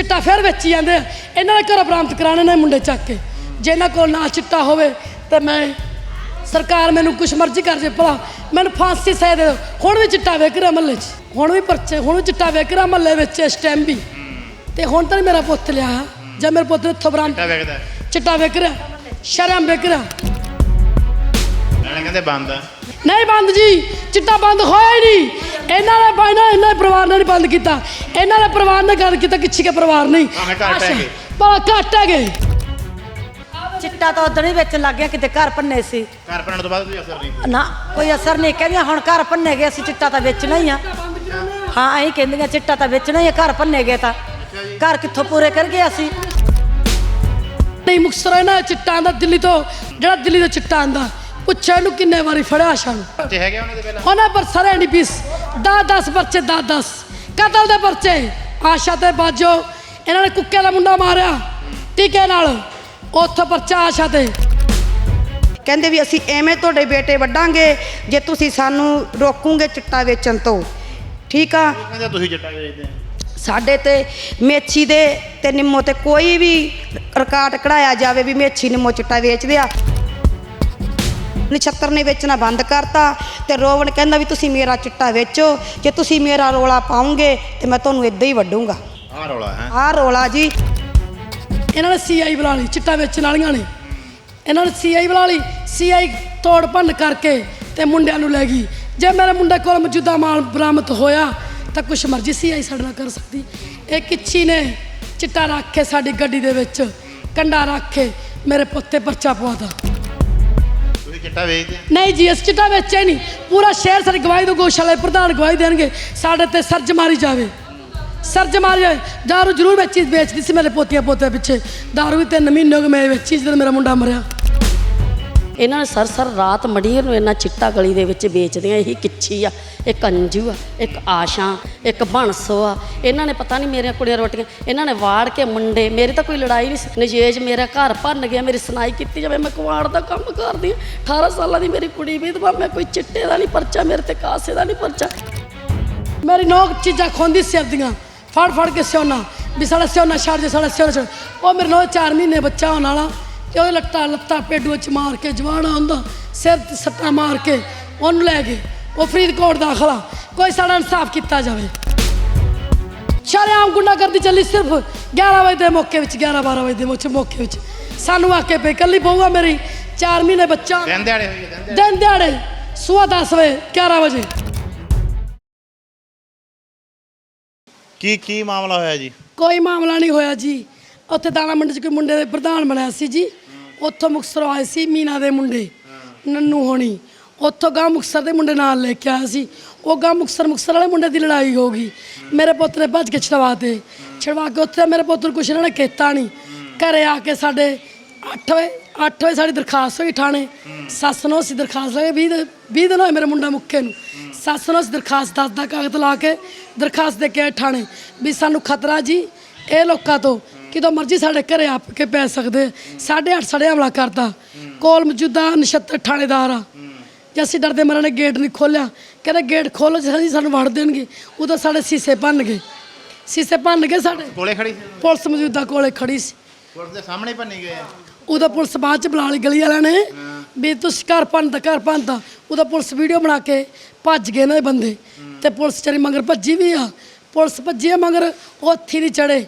ਚਿੱਟਾ ਫਿਰ ਵੇਚੀ ਜਾਂਦੇ ਆ। ਇਹਨਾਂ ਦੇ ਘਰੋਂ ਬਰਾਮਦ ਕਰਾਣੇ ਨੇ ਮੁੰਡੇ ਚੱਕ ਕੇ। ਜੇ ਇਹਨਾਂ ਕੋਲ ਨਾ ਚਿੱਟਾ ਹੋਵੇ ਤੇ ਮੈਂ ਸਰਕਾਰ ਮੈਨੂੰ ਕੁਛ ਮਰਜ਼ੀ ਕਰ ਜੇ ਭਲਾ। ਮੈਨੂੰ ਫਾਂਸੀ ਸਜ਼ਾ ਦੇ ਦਿਓ। ਹੁਣ ਵੀ ਚਿੱਟਾ ਵੇਖ ਰਿਹਾ ਮਹੱਲੇ 'ਚ। ਹੁਣ ਵੀ ਪਰਚੇ ਹੁਣ ਵੀ ਚਿੱਟਾ ਵੇਖ ਰਿਹਾ ਮਹੱਲੇ ਵਿੱਚ ਇਸ ਟਾਈਮ ਵੀ। ਤੇ ਹੁਣ ਤਾਂ ਨੀ ਮੇਰਾ ਪੁੱਤ ਲਿਆ। ਜਾਂ ਮੇਰੇ ਪੁੱਤ ਨੇ ਇੱਥੋਂ ਬਰਾਮਦ ਵੇਖਦਾ। ਚਿੱਟਾ ਵੇਖ ਰਿਹਾ। ਸ਼ਰਮ ਵੇਖ ਰਿਹਾ। ਨਾਲੇ ਕਹਿੰਦੇ ਬੰਦ ਆ। ਨਹੀਂ ਬੰਦ ਜੀ ਚਿੱਟਾ ਬੰਦ ਹੋਇਆ ਹੀ ਨਹੀਂ। ਇਹਨਾਂ ਨੇ ਬਾਈ ਨਾ ਇਹਨਾਂ ਦੇ ਪਰਿਵਾਰ ਨੇ ਨਹੀਂ ਬੰਦ ਕੀਤਾ। ਇਹਨਾਂ ਦੇ ਪਰਿਵਾਰ ਨੇ ਗੱਲ ਕੀਤਾ ਕਿਛੀ ਕੇ ਪਰਿਵਾਰ ਨਹੀਂ। ਭਾਵੇਂ ਘੱਟ ਹੈਗੇ। ਬੜਾ ਘੱਟ ਹੈਗੇ। ਚਿੱਟਾ ਤਾਂ ਉਦੋਂ ਹੀ ਵੇਚਣ ਲੱਗ ਗਿਆ ਕਿਤੇ ਘਰ ਭੰਨੇ ਸੀ। ਘਰ ਬਣਨ ਤੋਂ ਬਾਅਦ ਕੋਈ ਅਸਰ ਨਹੀਂ ਨਾ ਕੋਈ ਅਸਰ ਨਹੀਂ ਕਹਿੰਦੀਆਂ ਹੁਣ ਘਰ ਭੰਨੇ ਗਏ ਅਸੀਂ ਚਿੱਟਾ ਤਾਂ ਵੇਚਣਾ ਹੀ ਆ। ਹਾਂ। ਐਂ ਕਹਿੰਦੀਆਂ ਚਿੱਟਾ ਤਾਂ ਵੇਚਣਾ ਹੀ ਆ ਘਰ ਭੰਨੇ ਗਏ ਤਾਂ। ਘਰ ਕਿੱਥੋਂ ਪੂਰੇ ਕਰ ਗਏ ਅਸੀਂ? ਨਹੀਂ ਮੁਕਸਰ ਇਹਨਾਂ ਚਿੱਟਾ ਦਾ ਦਿੱਲੀ ਤੋਂ। ਜਿਹੜਾ ਦਿੱਲੀ ਤੋਂ ਚਿੱਟਾ ਆਂਦਾ। ਪੁੱਛਿਆ ਇਹਨੂੰ ਕਿੰਨੇ ਵਾਰੀ ਫੜਿਆ ਆਸ਼ਾ ਨੂੰ? ਬੱਚੇ ਹੈਗੇ ਉਹਨਾਂ ਦੇ ਪਹਿਲਾਂ? ਉਹਨਾਂ ਪਰ ਸਾਰੇ ਨਹੀਂ ਪੀਸ 10 10 ਪਰਚੇ 10 10 ਕਤਲ ਦੇ ਪਰਚੇ। ਆਸ਼ਾ ਤੇ ਬਾਜੋ ਇਹਨਾਂ ਨੇ ਕੁੱਕੇ ਦਾ ਮੁੰਡਾ ਮਾਰਿਆ। ਟੀਕੇ ਨਾਲ। ਉੱਥੋਂ ਪਰਚਾ ਆਸ਼ਾ ਤੇ। ਕਹਿੰਦੇ ਵੀ ਅਸੀਂ ਐਵੇਂ ਤੁਹਾਡੇ ਬੇਟੇ ਵੱਢਾਂਗੇ ਜੇ ਤੁਸੀਂ ਸਾਨੂੰ ਰੋਕੋਗੇ ਚਿੱਟਾ ਵੇਚਣ ਤੋਂ। ਠੀਕ ਆ? ਕਹਿੰਦੇ ਤੁਸੀਂ ਚਿੱਟਾ ਵੇਚਦੇ ਆ ਸਾਡੇ ਤੇ ਮੇਛੀ ਦੇ ਤੇ ਨਿੰਮੋ ਤੇ ਕੋਈ ਵੀ ਰਿਕਾਰਡ ਕਢਾਇਆ ਜਾਵੇ ਵੀ ਮੇਛੀ ਨਿੰਮੋ ਚਿੱਟਾ ਵੇਚਦੇ ਆ। ਨਛੱਤਰ ਨੇ ਵੇਚਣਾ ਬੰਦ ਕਰਤਾ ਤੇ ਰੋਵਣ ਕਹਿੰਦਾ ਵੀ ਤੁਸੀਂ ਮੇਰਾ ਚਿੱਟਾ ਵੇਚੋ ਜੇ ਤੁਸੀਂ ਮੇਰਾ ਰੋਲਾ ਪਾਉਂਗੇ ਤੇ ਮੈਂ ਤੁਹਾਨੂੰ ਇਦਾਂ ਹੀ ਵੱਢੂੰਗਾ। ਆਹ ਰੌਲਾ ਹੈ। ਆਹ ਰੋਲਾ ਜੀ। ਇਹਨਾਂ ਨੇ ਸੀਆਈ ਬੁਲਾ ਲਈ ਚਿੱਟਾ ਵੇਚਣ ਵਾਲੀਆਂ ਨੇ। ਇਹਨਾਂ ਨੇ ਸੀਆਈ ਬੁਲਾ ਲਈ ਸੀਆਈ ਤੋੜ ਭੰਨ ਕਰਕੇ ਤੇ ਮੁੰਡਿਆਂ ਨੂੰ ਲੈ ਗਈ। ਜੇ ਮੇਰੇ ਮੁੰਡੇ ਕੋਲ ਮੌਜੂਦਾ ਮਾਲ ਬਰਾਮਦ ਹੋਇਆ ਤਾਂ ਕੁਛ ਮਰਜ਼ੀ ਸੀਆਈ ਸਾਡੇ ਨਾਲ ਕਰ ਸਕਦੀ। ਇਹ ਕਿੱਛੀ ਨੇ ਚਿੱਟਾ ਰੱਖ ਕੇ ਸਾਡੀ ਗੱਡੀ ਦੇ ਵਿੱਚ ਕੰਡਾ ਰੱਖ ਕੇ ਮੇਰੇ ਪੁੱਤੇ ਪਰਚਾ ਪਵਾਤਾ ਚਿੱਟਾ ਵੇਚਦੇ ਆ? ਨਹੀਂ ਜੀ, ਅਸੀਂ ਚਿੱਟਾ ਵੇਚਿਆ ਹੀ ਨਹੀਂ। ਪੂਰਾ ਸ਼ਹਿਰ ਸਾਡੀ ਗਵਾਹੀ ਦੋ ਗੋਸ਼ਾਲੇ ਪ੍ਰਧਾਨ ਗਵਾਹੀ ਦੇਣਗੇ। ਸਾਡੇ ਤੇ ਸਰਜ ਮਾਰੀ ਜਾਵੇ। ਸਰਜ ਮਾਰੀ ਜਾਵੇ। ਦਾਰੂ ਜ਼ਰੂਰ ਵੇਚੀ, ਵੇਚਦੀ ਸੀ ਮੇਰੇ ਪੋਤੀਆਂ ਪੋਤੇ ਪਿੱਛੇ। ਦਾਰੂ ਵੀ ਤਿੰਨ ਮਹੀਨੇ ਹੋ ਗਏ ਮੈਂ ਵੇਚੀ ਜਦੋਂ ਮੇਰਾ ਮੁੰਡਾ ਮਰਿਆ। ਇਹਨਾਂ ਨੇ ਸਰ ਸਰ ਰਾਤ ਮੜੀਰ ਨੂੰ ਇਹਨਾਂ ਚਿੱਟਾ ਗਲੀ ਦੇ ਵਿੱਚ ਵੇਚਦੇ ਵੇਚਦੀਆਂ ਇਹੀ ਕਿੱਛੀ ਆ। ਇੱਕ ਅੰਜੂ ਆ, ਇੱਕ ਆਸ਼ਾ, ਇੱਕ ਬਣਸੋ ਆ। ਇਹਨਾਂ ਨੇ ਪਤਾ ਨਹੀਂ ਮੇਰੀਆਂ ਕੁੜੀਆਂ ਰੋਟੀਆਂ, ਇਹਨਾਂ ਨੇ ਵਾੜ ਕੇ ਮੁੰਡੇ, ਮੇਰੀ ਤਾਂ ਕੋਈ ਲੜਾਈ ਨਹੀਂ ਸੀ। ਨਜੇਜ ਮੇਰਾ ਘਰ ਭੰਨ ਗਿਆ, ਮੇਰੀ ਸੁਣਾਈ ਕੀਤੀ ਜਾਵੇ, ਮੈਂ ਕੁਆੜ ਦਾ ਕੰਮ ਕਰਦੀ ਹਾਂ 18 ਸਾਲਾਂ ਦੀ ਮੇਰੀ ਕੁੜੀ ਵਿਧਵਾ ਮੈਂ ਕੋਈ ਚਿੱਟੇ ਦਾ ਨਹੀਂ ਪਰਚਾ, ਮੇਰੇ ਤੇ ਕਾਸੇ ਦਾ ਨਹੀਂ ਪਰਚਾ। ਮੇਰੀ ਨੋਕ ਚੀਜ਼ਾਂ ਖੋਂਦੀ ਸਿਰ ਦੀਆਂ ਫੜ ਫੜ ਕੇ ਸਿਉਣਾ, ਵੀ ਸਾਡਾ ਸਿਉਣਾ ਛੱਡ ਜੇ ਸਾਡਾ ਸਿਉਣਾ ਛੱਡ ਉਹ ਮੇਰੇ ਨੋ 4 ਮਹੀਨੇ ਬੱਚਾ ਹੋਣ ਵਾਲਾ ਤੇ ਉਹਦੇ ਲੱਤਾਂ ਲੱਤਾਂ ਪੇਡੂ ਚ ਮਾਰ ਕੇ ਜਵਾੜਾ ਹੁੰਦਾ ਸਿਰ ਤੇ ਸੱਟਾਂ ਮਾਰ ਕੇ ਉਹਨੂੰ ਲੈ ਗਏ। ਉਹ ਫਰੀਦਕੋਟ ਦਾਖਲਾ ਕੋਈ ਸਾਡਾ ਇਨਸਾਫ ਕੀਤਾ ਜਾਵੇ। ਸ਼ਰੇਆਮ ਗੁੰਡਾਗਰਦੀ ਚੱਲੀ ਸਿਰਫ 11 ਵਜੇ ਦੇ ਮੌਕੇ ਵਿੱਚ 11 12 ਵਜੇ ਦੇ ਮੌਕੇ ਮੌਕੇ ਵਿੱਚ। ਸਾਨੂੰ ਆ ਕੇ ਪਈ ਕੱਲੀ ਬਹੂਆ ਮੇਰੀ 4 ਮਹੀਨੇ ਬੱਚਾ। ਦਿਨ ਦਿਹਾੜੇ ਹੋਈ ਹੈ, ਦਿਨ ਦਿਨ ਦਿਹਾੜੇ ਸੁਬਹ 10 ਵਜੇ 11 ਵਜੇ। ਕੀ ਕੀ ਮਾਮਲਾ ਹੋਇਆ ਜੀ? ਕੋਈ ਮਾਮਲਾ ਨਹੀਂ ਹੋਇਆ ਜੀ। ਉੱਥੇ ਦਾਣਾ ਮੰਡੀ 'ਚ ਕੋਈ ਮੁੰਡੇ ਦੇ ਪ੍ਰਧਾਨ ਬਣਿਆ ਸੀ ਜੀ। ਉੱਥੋਂ ਮੁਕਤਸਰ ਆਏ ਸੀ ਮੀਨਾ ਦੇ ਮੁੰਡੇ, ਨੰਨੂ ਹੋਣੀ। ਉੱਥੋਂ ਗਾਂ ਮੁਕਤਸਰ ਦੇ ਮੁੰਡੇ ਨਾਲ ਲੈ ਕੇ ਆਇਆ ਸੀ। ਉਹ ਗਾਂ ਮੁਕਤਸਰ ਮੁਕਤਸਰ ਵਾਲੇ ਮੁੰਡੇ ਦੀ ਲੜਾਈ ਹੋ ਗਈ। ਮੇਰੇ ਪੁੱਤ ਨੇ ਭੱਜ ਕੇ ਛਡਵਾ ਤੇ। ਛਡਵਾ ਕੇ ਉੱਥੇ ਮੇਰੇ ਪੁੱਤ ਨੂੰ ਕੁਛ ਇਹਨਾਂ ਨੇ ਕੀਤਾ ਨਹੀਂ। ਘਰੇ ਆ ਕੇ ਸਾਡੇ 8 ਵਜੇ 8 ਵਜੇ ਸਾਡੀ ਦਰਖਾਸਤ ਹੋਈ ਥਾਣੇ। ਸੱਸ ਨੂੰ ਅਸੀਂ ਦਰਖਾਸਤ ਲਗੇ 20 ਦਿਨ 20 ਦਿਨ ਹੋਏ ਮੇਰੇ ਮੁੰਡਾ ਮੁੱਕੇ ਨੂੰ। ਸੱਸ ਨੂੰ ਅਸੀਂ ਦਰਖਾਸਤ ਦੱਸਦਾ ਕਾਗਜ਼ ਲਾ ਕੇ ਦਰਖਾਸਤ ਦੇ ਕੇ ਆਏ ਥਾਣੇ ਵੀ ਸਾਨੂੰ ਖਤਰਾ ਜੀ, ਇਹ ਲੋਕਾਂ ਤੋਂ ਕਿਦੋਂ ਮਰਜ਼ੀ ਸਾਡੇ ਘਰੇ ਆ ਕੇ ਪੈ ਸਕਦੇ। ਸਾਢੇ ਅੱਠ ਸਾਢੇ ਹਮਲਾ ਕਰਤਾ। ਕੋਲ ਮੌਜੂਦਾ ਨਛੱਤਰ ਥਾਣੇਦਾਰ ਆ। ਜੇ ਅਸੀਂ ਡਰਦੇ ਮਰਾਂ ਨੇ ਗੇਟ ਨਹੀਂ ਖੋਲਿਆ ਕਹਿੰਦੇ ਗੇਟ ਖੋਲੋ ਜੀ ਸਾਨੂੰ ਵੜ ਦੇਣਗੇ। ਉਦੋਂ ਸਾਡੇ ਸੀਸੇ ਭੰਨ ਗਏ। ਸੀਸੇ ਭੰਨ ਗਏ ਸਾਡੇ। ਕੋਲੇ ਖੜੀ? ਪੁਲਿਸ ਮੌਜੂਦਾ ਕੋਲੇ ਖੜੀ ਸੀ। ਪੁਲਿਸ ਦੇ ਸਾਹਮਣੇ ਭੰਨੀ ਗਏ। ਉਦੋਂ ਪੁਲਿਸ ਬਾਅਦ ਚ ਬੁਲਾ ਲਈ ਗਲੀ ਵਾਲਿਆਂ ਨੇ। ਵੀ ਤੁਸੀਂ ਘਰ ਭੰਨਦਾ ਘਰ ਭੰਨਦਾ ਉਦੋਂ ਪੁਲਿਸ ਵੀਡੀਓ ਬਣਾ ਕੇ ਭੱਜ ਗਏ ਨਾ ਇਹ ਬੰਦੇ। ਤੇ ਪੁਲਿਸ ਚਰੀ ਮਗਰ ਭੱਜੀ ਵੀ ਆ। ਪੁਲਿਸ ਭੱਜੀ ਆ ਮਗਰ ਉਹ ਹੱਥੀ ਨਹੀਂ ਚੜੇ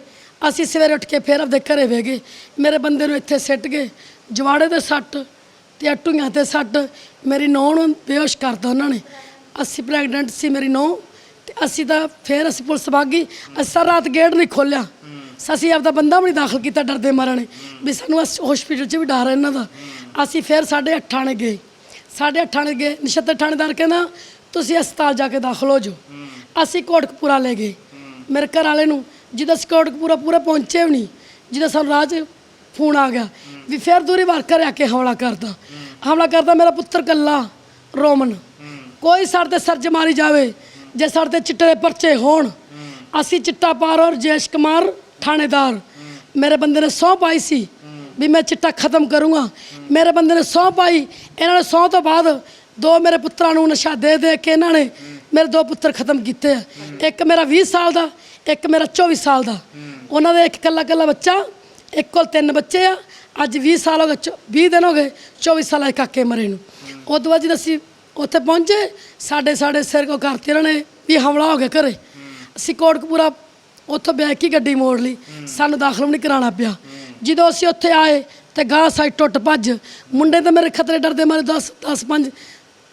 ਅਸੀਂ ਸਵੇਰੇ ਉੱਠ ਕੇ ਫੇਰ ਆਪਦੇ ਘਰੇ ਵੇ ਗਏ। ਮੇਰੇ ਬੰਦੇ ਨੂੰ ਇੱਥੇ ਸਿੱਟ ਗਏ। ਜਵਾੜੇ ਦੇ ਸੱਟ ਤੇ ਅਟੂਆਂ ਤੇ ਸੱਟ। ਮੇਰੀ ਨੌਂ ਨੂੰ ਬੇਹੋਸ਼ ਕਰਤਾ ਉਹਨਾਂ ਨੇ। ਅਸੀਂ ਪ੍ਰੈਗਨੈਂਟ ਸੀ ਮੇਰੀ ਨੌਂ ਤੇ ਅਸੀਂ ਤਾਂ ਫੇਰ ਅਸੀਂ ਪੁਲਿਸ ਭਾਗੀ। ਅਸੀਂ ਸਾਰੀ ਰਾਤ ਗੇਟ ਨਹੀਂ ਖੋਲਿਆ ਅਸੀਂ ਆਪਦਾ ਬੰਦਾ ਵੀ ਨਹੀਂ ਦਾਖਲ ਕੀਤਾ ਡਰਦੇ ਮਾਰਨ ਵੀ ਸਾਨੂੰ ਹਸਪੀਟਲ 'ਚ ਵੀ ਡਰ ਹੈ ਇਹਨਾਂ ਦਾ। ਅਸੀਂ ਫਿਰ ਸਾਢੇ ਅੱਠ ਆਣੇ ਗਏ। ਸਾਢੇ ਅੱਠ ਆਣੇ ਗਏ। ਨਛੱਤਰ ਥਾਣੇਦਾਰ ਕਹਿੰਦਾ, ਤੁਸੀਂ ਹਸਪਤਾਲ ਜਾ ਕੇ ਦਾਖਲ ਹੋ ਜਾਓ। ਅਸੀਂ ਕੋਟਕਪੂਰਾ ਲੈ ਗਏ। ਮੇਰੇ ਘਰ ਵਾਲੇ ਨੂੰ ਜਿੱਦਾਂ ਅਸੀਂ ਪੂਰਾ ਪੂਰਾ ਪਹੁੰਚੇ ਵੀ ਨਹੀਂ ਜਦੋਂ ਸਾਨੂੰ ਰਾਹ 'ਚ ਫੋਨ ਆ ਗਿਆ। ਵੀ ਫਿਰ ਦੂਰੀ ਵਾਰ ਘਰੇ ਆ ਕੇ ਹਮਲਾ ਕਰਦਾ। ਹਮਲਾ ਕਰਦਾ ਮੇਰਾ ਪੁੱਤਰ ਕੱਲਾ, ਰੋਮਨ। ਕੋਈ ਸਾਡੇ ਤੇ ਸਰਜ ਮਾਰੀ ਜਾਵੇ, ਜੇ ਸਾਡੇ ਤੇ ਚਿੱਟੇ ਦੇ ਪਰਚੇ ਹੋਣ। ਅਸੀਂ ਚਿੱਟਾ ਪਾਰ ਔਰ ਜੇਸ਼ ਕੁਮਾਰ ਥਾਣੇਦਾਰ। ਮੇਰੇ ਬੰਦੇ ਨੇ ਸਹੁੰ ਪਾਈ ਸੀ ਵੀ ਮੈਂ ਚਿੱਟਾ ਖਤਮ ਕਰੂੰਗਾ। ਮੇਰੇ ਬੰਦੇ ਨੇ ਸਹੁੰ ਪਾਈ, ਇਹਨਾਂ ਨੇ ਸਹੁੰ ਤੋਂ ਬਾਅਦ ਦੋ ਮੇਰੇ ਪੁੱਤਰਾਂ ਨੂੰ ਨਸ਼ਾ ਦੇ ਦੇ ਕੇ ਇਹਨਾਂ ਨੇ ਮੇਰੇ ਦੋ ਪੁੱਤਰ ਖਤਮ ਕੀਤੇ ਆ। ਇੱਕ ਮੇਰਾ 20 ਸਾਲ ਦਾ ਇੱਕ ਮੇਰਾ 24 ਸਾਲ ਦਾ। ਉਹਨਾਂ ਦਾ ਇੱਕ ਕੱਲਾ ਕੱਲਾ ਬੱਚਾ, ਇੱਕ ਕੋਲ ਤਿੰਨ ਬੱਚੇ ਆ। ਅੱਜ 20 ਸਾਲ ਹੋ ਗਏ, ਚੌ- 20 ਦਿਨ ਹੋ ਗਏ 24 ਸਾਲ ਦੇ ਕਾਕੇ ਮਰੇ ਨੂੰ। ਉਹ ਤੋਂ ਬਾਅਦ ਜਦੋਂ ਅਸੀਂ ਉੱਥੇ ਪਹੁੰਚੇ, ਸਾਡੇ ਸਾਡੇ ਸਿਰ ਕੋ ਕਰਤੇ ਇਹਨਾਂ ਨੇ ਵੀ ਹਮਲਾ ਹੋ ਗਿਆ ਘਰੇ। ਅਸੀਂ ਕੋਟਕਪੂਰਾ ਉੱਥੋਂ ਬੈਕ ਕੀ ਗੱਡੀ ਮੋੜ ਲਈ। ਸਾਨੂੰ ਦਾਖਲ ਵੀ ਨਹੀਂ ਕਰਾਉਣਾ ਪਿਆ। ਜਦੋਂ ਅਸੀਂ ਉੱਥੇ ਆਏ, ਤੇ ਗਾਂ ਸਾਈ ਟੁੱਟ ਭੱਜ। ਮੁੰਡੇ ਤਾਂ ਮੇਰੇ ਖਤਰੇ ਡਰਦੇ ਮਾਰੇ 10 10 5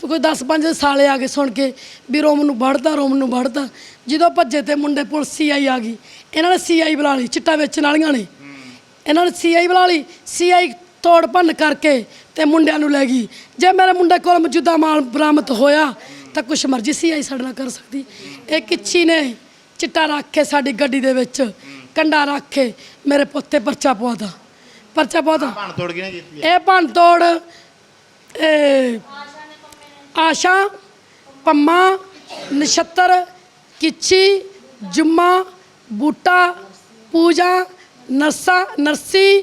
ਤੇ ਕੋਈ 10 5 ਸਾਲੇ ਆ ਗਏ ਸੁਣ ਕੇ ਵੀ ਰੋਮ ਨੂੰ ਵੜਦਾ ਰੋਮ ਨੂੰ ਵੜਦਾ। ਜਦੋਂ ਭੱਜੇ ਤੇ ਮੁੰਡੇ ਪੁਲਿਸ ਸੀਆਈ ਆ ਗਈ। ਇਹਨਾਂ ਨੇ ਸੀਆਈ ਬੁਲਾ ਲਈ ਚਿੱਟਾ ਵੇਚਣ ਵਾਲੀਆਂ ਨੇ। ਇਹਨਾਂ ਨੇ ਸੀਆਈ ਬੁਲਾ ਲਈ ਸੀਆਈ ਤੋੜ ਭੰਨ ਕਰਕੇ ਤੇ ਮੁੰਡਿਆਂ ਨੂੰ ਲੈ ਗਈ। ਜੇ ਮੇਰੇ ਮੁੰਡੇ ਕੋਲ ਮੌਜੂਦਾ ਮਾਲ ਬਰਾਮਦ ਹੋਇਆ ਤਾਂ ਕੁਛ ਮਰਜ਼ੀ ਸੀਆਈ ਸਾਡੇ ਨਾਲ ਕਰ ਸਕਦੀ। ਇਹ ਕਿੱਛੀ ਨੇ ਚਿੱਟਾ ਰੱਖ ਕੇ ਸਾਡੀ ਗੱਡੀ ਦੇ ਵਿੱਚ ਕੰਡਾ ਰੱਖ ਕੇ ਮੇਰੇ ਪੁੱਤੇ ਪਰਚਾ ਪਵਾਦਾ ਪਰਚਾ ਪਵਾਦਾ ਭੰਨ ਤੋੜ ਕੇ ਨਹੀਂ ਕੀਤੀ ਇਹ ਭੰਨ ਤੋੜ ਇਹ ਆਸ਼ਾ, ਪੰਮਾ, ਨਛੱਤਰ, ਕਿੱਛੀ, ਜੁਮਾ, ਬੂਟਾ, ਪੂਜਾ, ਨਰਸਾ, ਨਰਸੀ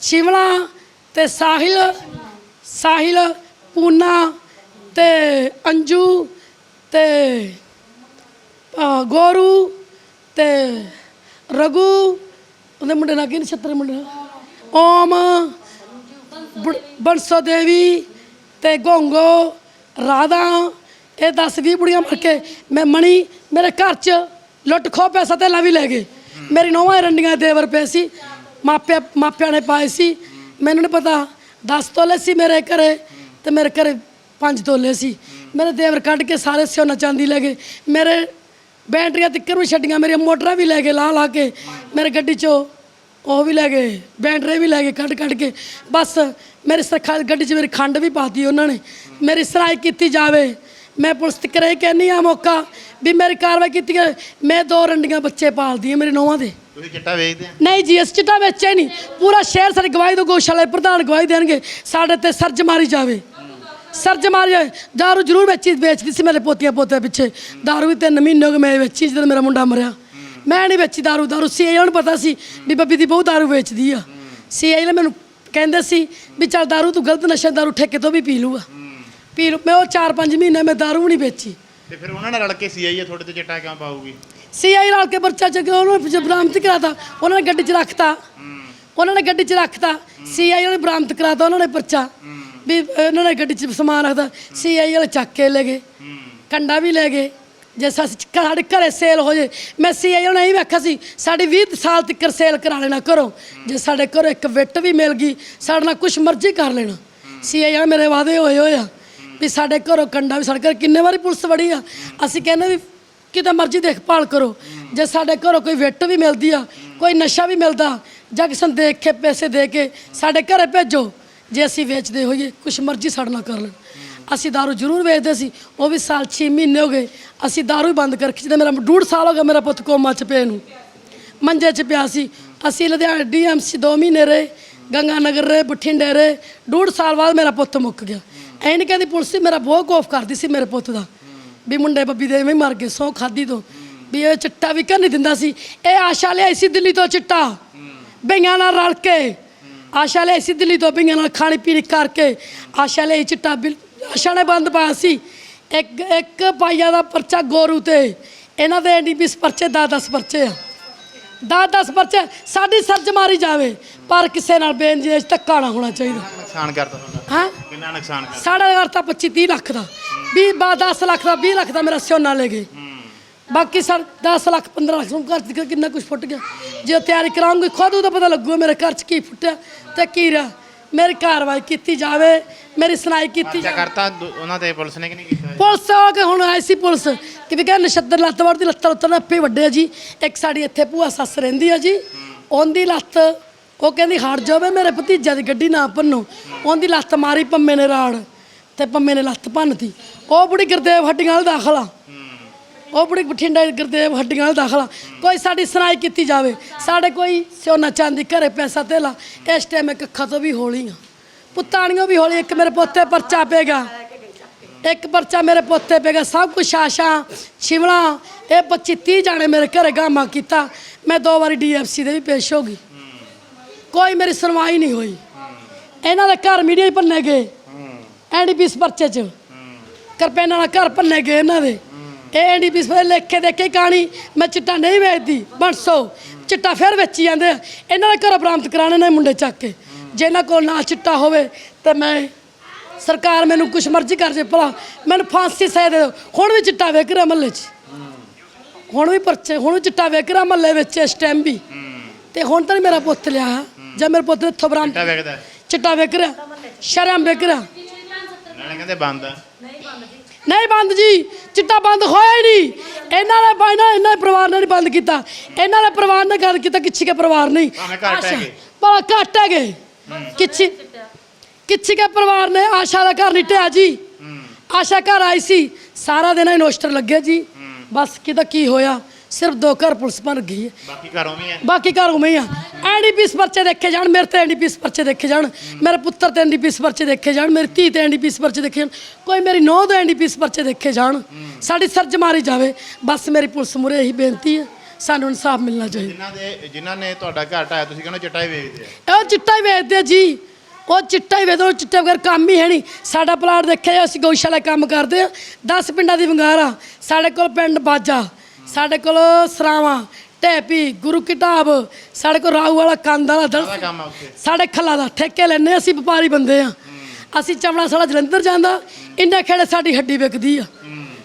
ਸ਼ਿਮਲਾ ਤੇ ਸਾਹਿਲ ਸਾਹਿਲ, ਪੂਨਾ ਤੇ ਅੰਜੂ ਤੇ ਗੋਰੂ ਤੇ ਰਗੂ ਉਹਦੇ ਮੁੰਡੇ ਨਾਲ ਕੀ ਨਛੱਤਰ ਮੁੰਡੇ ਓਮ ਬੰਸੋ ਦੇਵੀ ਤੇ ਗੋਂਗੋ ਰਾਧਾ, ਇਹ 10 20 ਬੁੜੀਆਂ ਮਰ ਕੇ, ਮੈਂ ਮਣੀ, ਮੇਰੇ ਘਰ 'ਚ ਲੁੱਟ ਖੋ ਪੈਸਾ ਤੇ ਵੀ ਲੈ ਗਏ। ਮੇਰੀ ਨੌਵਾਂ ਰੰਡੀਆਂ ਦੇਵਰ ਪਏ ਸੀ ਮਾਪਿਆਂ ਮਾਪਿਆਂ ਨੇ ਪਾਏ ਸੀ। ਮੈਨੂੰ ਨਹੀਂ ਪਤਾ 10 ਤੋਲੇ ਸੀ ਮੇਰੇ ਘਰੇ ਤੇ ਮੇਰੇ ਘਰੇ 5 ਤੋਲੇ ਸੀ। ਮੇਰੇ ਦੇਵਰ ਕੱਢ ਕੇ ਸਾਰੇ ਸੋਨਾ ਚਾਂਦੀ ਲੈ ਗਏ। ਮੇਰੇ ਬੈਟਰੀਆਂ ਤਿੱਕਰ ਵੀ ਛੱਡੀਆਂ, ਮੇਰੀਆਂ ਮੋਟਰਾਂ ਵੀ ਲੈ ਗਏ ਲਾ ਲਾ ਕੇ। ਮੇਰੇ ਗੱਡੀ 'ਚੋਂ ਉਹ ਵੀ ਲੈ ਗਏ ਬੈਟਰੇ ਵੀ ਲੈ ਗਏ ਕੱਢ ਕੱਢ ਕੇ। ਬਸ ਮੇਰੇ ਸਰਖਾ ਗੱਡੀ 'ਚ ਮੇਰੀ ਖੰਡ ਵੀ ਪਾਤੀ ਉਹਨਾਂ ਨੇ। ਮੇਰੀ ਸਰਾਈ ਕੀਤੀ ਜਾਵੇ। ਮੈਂ ਪੁਲਿਸ ਤੱਕ ਇਹ ਕਹਿੰਦੀ ਆ ਮੌਕਾ? ਵੀ ਮੇਰੀ ਕਾਰਵਾਈ ਕੀਤੀ ਜਾਵੇ। ਮੈਂ ਦੋ ਰੰਡੀਆਂ ਬੱਚੇ ਪਾਲਦੀ ਆ ਮੇਰੇ ਨੌਵਾਂ ਦੇ। ਤੁਸੀਂ ਚਿੱਟਾ ਵੇਚਦੇ ਆ? ਨਹੀਂ ਜੀ ਇਸ ਚਿੱਟਾ ਵੇਚਿਆ ਹੀ ਨਹੀਂ। ਪੂਰਾ ਸ਼ਹਿਰ ਸਾਡੀ ਗਵਾਹੀ ਦੋ ਗੋਸ਼ਾਲਾ ਪ੍ਰਧਾਨ ਗਵਾਹੀ ਦੇਣਗੇ। ਸਾਡੇ ਤੇ ਸਰਜ ਮਾਰੀ ਜਾਵੇ। ਸਰਜ ਮਾਰੀ ਜਾਵੇ। ਦਾਰੂ ਜ਼ਰੂਰ ਵੇਚੀ ਵੇਚਦੀ ਸੀ ਮੇਰੇ ਪੋਤੀਆਂ ਪੋਤੇ ਪਿੱਛੇ। ਦਾਰੂ ਵੀ ਤਿੰਨ ਮਹੀਨੇ ਹੋ ਗਏ ਮੈਂ ਵੇਚੀ ਜਦੋਂ ਮੇਰਾ ਮੁੰਡਾ ਮਰਿਆ। ਮੈਂ ਨਹੀਂ ਵੇਚੀ ਦਾਰੂ। ਦਾਰੂ ਸੀ ਉਹਨਾਂ ਨੂੰ ਪਤਾ ਸੀ ਵੀ ਬੱਬੀ ਦੀ ਬਹੁਤ ਦਾਰੂ ਵੇਚਦੀ ਆ। ਸੀ ਨੇ ਮੈਨੂੰ ਕਹਿੰਦੇ ਸੀ ਵੀ ਚੱਲ ਦਾਰੂ ਤੂੰ ਗਲਤ ਨਸ਼ਾ ਦਾਰੂ ਠੇਕੇ ਤੋਂ ਵੀ ਪੀ ਲੂਗਾ ਪੀ ਲੂ ਮੈਂ ਉਹ 4-5 ਮਹੀਨੇ ਮੈਂ ਦਾਰੂ ਵੀ ਨਹੀਂ ਵੇਚੀ। ਤੇ ਫਿਰ ਉਹਨਾਂ ਨਾਲ ਰਲ ਕੇ ਸੀਆਈਏ ਤੁਹਾਡੇ ਤੇ ਚਿੱਟਾ ਕਿਉਂ ਪਾਊਗੀ? ਸੀਆਈ ਰਲ ਕੇ ਪਰਚਾ ਚੱਕ ਉਹਨੂੰ ਜਦ ਬਰਾਮਦ ਕਰਾਤਾ। ਉਹਨਾਂ ਨੇ ਗੱਡੀ 'ਚ ਰੱਖਤਾ। ਉਹਨਾਂ ਨੇ ਗੱਡੀ 'ਚ ਰੱਖਤਾ। ਸੀਆਈ ਵਾਲੇ ਬਰਾਮਦ ਕਰਾਤਾ ਉਹਨਾਂ ਨੇ ਪਰਚਾ। ਵੀ ਉਹਨਾਂ ਨੇ ਗੱਡੀ 'ਚ ਸਮਾਨ ਰੱਖਦਾ ਸੀਆਈ ਵਾਲੇ ਚੱਕ ਕੇ ਲੈ ਗਏ। ਕੰਡਾ ਵੀ ਲੈ ਗਏ। ਜੇ ਸਾ- ਸਾਡੇ ਘਰੇ ਸੇਲ ਹੋ ਜੇ, ਮੈਂ ਸੀਆਈ ਨੂੰ ਨਹੀਂ ਵੇਖਿਆ ਸੀ, ਸਾਡੀ 20 ਸਾਲ ਤੱਕ ਸੇਲ ਕਰਾ ਲੈਣਾ ਕਰੋ ਜੇ ਸਾਡੇ ਘਰੋਂ ਇੱਕ ਵਿੱਟ ਵੀ ਮਿਲ ਗਈ, ਸਾਡੇ ਨਾਲ ਕੁਝ ਮਰਜ਼ੀ ਕਰ ਲੈਣਾ। ਸੀਆਈ ਵਾਲੇ ਮੇਰੇ ਵਾਅਦੇ ਹੋਏ ਹੋਏ ਆ ਵੀ ਸਾਡੇ ਘਰੋਂ ਕੰਡਾ ਵੀ ਸਾਡੇ ਘਰ ਕਿੰਨੇ ਵਾਰੀ ਪੁਲਿਸ ਵੜੀ ਆ। ਅਸੀਂ ਕਹਿੰਦੇ ਵੀ ਕਿਤੇ ਮਰਜ਼ੀ ਦੇਖਭਾਲ ਕਰੋ। ਜੇ ਸਾਡੇ ਘਰੋਂ ਕੋਈ ਵਿੱਟ ਵੀ ਮਿਲਦੀ ਆ, ਕੋਈ ਨਸ਼ਾ ਵੀ ਮਿਲਦਾ, ਜਾਂ ਕਿਸੇ ਦੇਖ ਕੇ ਪੈਸੇ ਦੇ ਕੇ ਸਾਡੇ ਘਰੇ ਭੇਜੋ। ਜੇ ਅਸੀਂ ਵੇਚਦੇ ਹੋਈਏ, ਕੁਛ ਮਰਜ਼ੀ ਸਾਡੇ ਨਾਲ ਕਰ ਲੈਣ। ਅਸੀਂ दारू ਜ਼ਰੂਰ ਵੇਚਦੇ ਸੀ ਉਹ ਵੀ ਸਾਲ 6 ਮਹੀਨੇ ਹੋ ਗਏ ਅਸੀਂ दारू ਹੀ ਬੰਦ ਕਰ ਖਿੱਚਦੇ ਮੇਰਾ ਡੂਢ ਸਾਲ ਹੋ ਗਿਆ ਮੇਰਾ ਪੁੱਤ ਕੋਮਾ ਚ ਪਏ ਨੂੰ ਮੰਜੇ 'ਚ ਪਿਆ ਸੀ ਅਸੀਂ ਲੁਧਿਆਣਾ ਡੀਐਮਸੀ 2 ਮਹੀਨੇ ਰਹੇ ਗੰਗਾ ਨਗਰ ਰਹੇ ਬਠਿੰਡੇ ਰਹੇ ਡੂਢ ਸਾਲ ਬਾਅਦ ਮੇਰਾ ਪੁੱਤ ਮੁੱਕ ਗਿਆ ਐ ਨਹੀਂ ਕਹਿੰਦੀ ਪੁਲਿਸ ਸੀ ਮੇਰਾ ਬਹੁਤ ਖੌਫ ਕਰਦੀ ਸੀ ਮੇਰੇ ਪੁੱਤ ਦਾ ਵੀ ਮੁੰਡੇ ਬੱਬੀ ਦੇ ਐਵੇਂ ਹੀ ਮਰ ਗਏ ਸੌ ਖਾਦੀ ਤੋਂ ਵੀ ਇਹ ਚਿੱਟਾ ਵੀ ਕਰ ਨਹੀਂ ਦਿੰਦਾ ਸੀ ਇਹ ਆਸ਼ਾ ਲਿਆਈ ਸੀ ਦਿੱਲੀ ਤੋਂ ਚਿੱਟਾ ਬਈਆਂ ਨਾਲ ਰਲ ਕੇ ਆਸ਼ਾ ਲਿਆਈ ਸੀ ਦਿੱਲੀ ਤੋਂ ਬਈਆਂ ਨਾਲ ਖਾਣੀ ਪੀਣੀ ਕਰਕੇ ਆਸ਼ਾ ਲਿਆਈ ਚਿੱਟਾ ਬਿਲ ਨੇ ਬੰਦ ਪਾਇਆ ਸੀ। ਇੱਕ ਇੱਕ ਪਾਈਆ ਦਾ ਪਰਚਾ ਗੋਰੂ ਤੇ। ਇਹਨਾਂ ਦੇ ਐਨਡੀਪੀਸ ਪਰਚੇ 10-10 ਪਰਚੇ ਆ। 10-10 ਪਰਚੇ ਸਾਡੀ ਸਰਜ ਮਾਰੀ ਜਾਵੇ ਪਰ ਕਿਸੇ ਨਾਲ ਬੇਨਜੇਜ ਧੱਕਾ ਨਾ ਹੋਣਾ ਚਾਹੀਦਾ। ਨੁਕਸਾਨ ਕਰਤਾ ਤੁਹਾਡਾ ਹਾਂ? ਕਿੰਨਾ ਨੁਕਸਾਨ ਕਰਤਾ? ਸਾਡਾ ਘਰ ਤਾਂ 25 30 ਲੱਖ ਦਾ। 20 ਬਾ 10 ਲੱਖ ਦਾ 20 ਲੱਖ ਦਾ ਮੇਰਾ ਸੋਨਾ ਲੈ ਗਏ। ਬਾਕੀ ਸਰ 10 ਲੱਖ 15 ਲੱਖ ਨੂੰ ਘਰ ਚ ਕਿੰਨਾ ਕੁਝ ਫੁੱਟ ਗਿਆ। ਜੇ ਤਿਆਰੀ ਕਰਾਉਂਗੀ ਖੁਦ ਉਹਦਾ ਪਤਾ ਲੱਗੂਗਾ ਮੇਰੇ ਘਰ ਚ ਕੀ ਫੁੱਟਿਆ ਤੇ ਕੀ ਰਿਹਾ। ਮੇਰੀ ਕਾਰਵਾਈ ਕੀਤੀ ਜਾਵੇ ਮੇਰੀ ਸੁਣਾਈ ਕੀਤੀ ਜਾਵੇ। ਕਰਤਾ ਦੂ- ਉਹਨਾਂ ਤੇ ਪੁਲਿਸ ਨੇ ਕਿ ਨਹੀਂ ਕੀਤਾ ਪੁਲਿਸ ਆ ਕੇ ਹੁਣ ਆਈ ਸੀ ਪੁਲਿਸ ਕਿ ਵੀ ਕਹਿੰਦੇ ਨਛੱਤਰ ਲੱਤ ਵੜਦੀ ਲੱਤਾਂ ਉੱਤਰ ਆਪੇ ਵੱਡੇ ਆ ਜੀ। ਇੱਕ ਸਾਡੀ ਇੱਥੇ ਭੂਆ ਸੱਸ ਰਹਿੰਦੀ ਆ ਜੀ ਉਹਦੀ ਲੱਤ ਉਹ ਕਹਿੰਦੀ ਹਟ ਜਾਵੇ ਮੇਰੇ ਭਤੀਜਾ ਦੀ ਗੱਡੀ ਨਾ ਭੰਨੋ। ਉਹਦੀ ਲੱਤ ਮਾਰੀ ਪੰਮੇ ਨੇ ਰਾੜ ਤੇ ਪੰਮੇ ਨੇ ਲੱਤ ਭੰਨਤੀ। ਉਹ ਬੁੜੀ ਗੁਰਦੇਵ ਹੱਡੀਆਂ ਨਾਲ ਦਾਖਲਾ ਉਹ ਬੁੜੀ ਬਠਿੰਡਾ ਗੁਰਦੇਵ ਹੱਡੀਆਂ ਨਾਲ ਦਾਖਲਾ। ਕੋਈ ਸਾਡੀ ਸੁਣਾਈ ਕੀਤੀ ਜਾਵੇ ਸਾਡੇ ਕੋਈ ਸੋਨਾ ਚਾਂਦੀ ਘਰੇ ਪੈਸਾ ਧੇਲਾ ਇਸ ਟਾਈਮ ਇੱਕ ਅੱਖਾਂ ਤੋਂ ਵੀ ਹੌਲੀ ਆ। ਪੁੱਤਾਣੀਆਂ ਵੀ ਹੌਲੀ ਇੱਕ ਮੇਰੇ ਪੋਤੇ ਪਰਚਾ ਪਏਗਾ ਇੱਕ ਪਰਚਾ ਮੇਰੇ ਪੋਤੇ ਪਏਗਾ ਸਭ ਕੁਛ ਆਸ਼ਾ ਸ਼ਿਮਲਾ ਇਹ 25 30 ਜਾਣੇ ਮੇਰੇ ਘਰੇ ਗਾਮਾ ਕੀਤਾ। ਮੈਂ ਦੋ ਵਾਰੀ ਡੀਐਫਸੀ ਦੇ ਵੀ ਪੇਸ਼ ਹੋ ਗਈ। ਕੋਈ ਮੇਰੀ ਸੁਣਵਾਈ ਨਹੀਂ ਹੋਈ। ਇਹਨਾਂ ਦੇ ਘਰ ਮੀਡੀਆ ਹੀ ਭੰਨੇ ਗਏ। ਐਨਡੀਪੀਸ ਪਰਚੇ 'ਚ। ਕਰਪੈਨਾਂ ਨਾਲ ਘਰ ਭੰਨੇ ਗਏ ਇਹਨਾਂ ਦੇ। ਇਹ ਐਨਡੀਪੀਐਸ ਪਰ ਲਿਖ ਕੇ ਦੇਖੇ ਕਹਾਣੀ ਮੈਂ ਚਿੱਟਾ ਨਹੀਂ ਵੇਚਦੀ ਬਣਸੋ ਚਿੱਟਾ ਫਿਰ ਵੇਚੀ ਜਾਂਦੇ ਆ। ਇਹਨਾਂ ਦੇ ਘਰੋਂ ਬਰਾਮਦ ਕਰਾਣੇ ਨੇ ਮੁੰਡੇ ਚੱਕ ਕੇ। ਜੇ ਇਹਨਾਂ ਕੋਲ ਨਾ ਚਿੱਟਾ ਹੋਵੇ ਤੇ ਮੈਂ ਸਰਕਾਰ ਮੈਨੂੰ ਕੁਛ ਮਰਜ਼ੀ ਕਰ ਜੇ ਭਲਾ ਮੈਨੂੰ ਫਾਂਸੀ ਸਜ਼ਾ ਦੇ ਦਿਓ। ਹੁਣ ਵੀ ਚਿੱਟਾ ਵੇਖ ਰਿਹਾ ਮਹੱਲੇ 'ਚ। ਹੁਣ ਵੀ ਪਰਚੇ ਹੁਣ ਵੀ ਚਿੱਟਾ ਵੇਖ ਰਿਹਾ ਮਹੱਲੇ ਵਿੱਚ ਇਸ ਟਾਈਮ ਵੀ। ਤੇ ਹੁਣ ਤਾਂ ਨੀ ਮੇਰਾ ਪੁੱਤ ਲਿਆ। ਜਾਂ ਮੇਰੇ ਪੁੱਤ ਨੇ ਇੱਥੋਂ ਬਰਾਮਦ ਚਿੱਟਾ ਵੇਖਦਾ। ਚਿੱਟਾ ਵੇਖ ਰਿਹਾ ਸ਼ਰਮ ਵੇਖ ਰਿਹਾ। ਨਾਲੇ ਕਹਿੰਦੇ ਬੰਦ ਆ। ਨਹੀਂ ਬੰਦ ਜੀ ਚਿੱਟਾ ਬੰਦ ਹੋਇਆ ਹੀ ਨਹੀਂ। ਇਹਨਾਂ ਨੇ ਬਾਇਨਾ ਇਹਨਾਂ ਦੇ ਪਰਿਵਾਰ ਨੇ ਨਹੀਂ ਬੰਦ ਕੀਤਾ। ਇਹਨਾਂ ਦੇ ਪਰਿਵਾਰ ਨੇ ਗੱਲ ਕੀਤਾ ਕਿੱਛੀ ਕੇ ਪਰਿਵਾਰ ਨਹੀਂ। ਬੜਾ ਘੱਟ ਹੈਗੇ ਕਿੱਛੀ ਕਿੱਛੀ ਕੇ ਪਰਿਵਾਰ ਨੇ ਆਸ਼ਾ ਦਾ ਘਰ ਨਹੀਂ ਢਿਆ ਜੀ। ਆਸ਼ਾ ਘਰ ਆਈ ਸੀ ਸਾਰਾ ਦਿਨ ਇਨਵੈਸਟਰ ਲੱਗੇ ਜੀ। ਬਸ ਕਿਦਾ ਕੀ ਹੋਇਆ? ਸਿਰਫ ਦੋ ਘਰ ਪੁਲਿਸ ਬਣ ਗਈ ਹੈ। ਬਾਕੀ ਘਰੋਂ ਵੀ ਹੈ। ਬਾਕੀ ਘਰ ਉਵੇਂ ਹੀ ਆ ਐਨਡੀਪੀਸ ਪਰਚੇ ਦੇਖੇ ਜਾਣ ਮੇਰੇ ਤੇ ਐਨਡੀਪੀਸ ਪਰਚੇ ਦੇਖੇ ਜਾਣ ਮੇਰੇ ਪੁੱਤਰ ਤੇ ਐਨਡੀਪੀਸ ਪਰਚੇ ਦੇਖੇ ਜਾਣ ਮੇਰੀ ਧੀ ਤੇ ਐਨਡੀਪੀਸ ਪਰਚੇ ਦੇਖੇ ਜਾਣ ਕੋਈ ਮੇਰੀ ਨੌਂ ਦੇ ਐਨਡੀਪੀਸ ਪਰਚੇ ਦੇਖੇ ਜਾਣ। ਸਾਡੀ ਸਰਜ ਮਾਰੀ ਜਾਵੇ। ਬਸ ਮੇਰੀ ਪੁਲਿਸ ਮੁਰੇ ਇਹੀ ਬੇਨਤੀ ਹੈ ਸਾਨੂੰ ਇਨਸਾਫ ਮਿਲਣਾ ਚਾਹੀਦਾ। ਜਿਨ੍ਹਾਂ ਦੇ ਜਿਨ੍ਹਾਂ ਨੇ ਤੁਹਾਡਾ ਘਰ ਢਾਇਆ ਤੁਸੀਂ ਕਹਿੰਦੇ ਚਿੱਟਾ ਹੀ ਵੇਚਦੇ ਆ। ਉਹ ਚਿੱਟਾ ਹੀ ਵੇਚਦੇ ਆ ਜੀ। ਉਹ ਚਿੱਟਾ ਹੀ ਵੇਚਦੇ ਚਿੱਟੇ ਬਗੈਰ ਕੰਮ ਹੀ ਹੈ ਨਹੀਂ। ਸਾਡਾ ਪਲਾਟ ਦੇਖਿਆ ਜਾਏ, ਅਸੀਂ ਗਊਸ਼ਾਲਾ ਕੰਮ ਕਰਦੇ ਆ। 10 ਪਿੰਡਾਂ ਦੀ ਵੰਗਾਰ ਆ। ਸਾਡੇ ਕੋਲ ਪਿੰਡ ਬਾਜਾ। ਸਾਡੇ ਕੋਲ ਸਰਾਵਾਂ ਢੇਪੀ ਗੁਰੂ ਕਿਤਾਬ ਸਾਡੇ ਕੋਲ ਰਾਹੂ ਵਾਲਾ ਕੰਦ ਵਾਲਾ ਦਲ ਸਾਰਾ ਕੰਮ ਆ ਉੱਥੇ। ਸਾਡੇ ਖੱਲਾ ਦਾ ਠੇਕੇ ਲੈਨੇ ਅਸੀਂ ਵਪਾਰੀ ਬੰਦੇ ਆ। ਅਸੀਂ ਚਮੜਾ ਸਾਡਾ ਜਲੰਧਰ ਜਾਂਦਾ ਇੰਨਾ ਖੇੜੇ ਸਾਡੀ ਹੱਡੀ ਵਿਕਦੀ ਆ।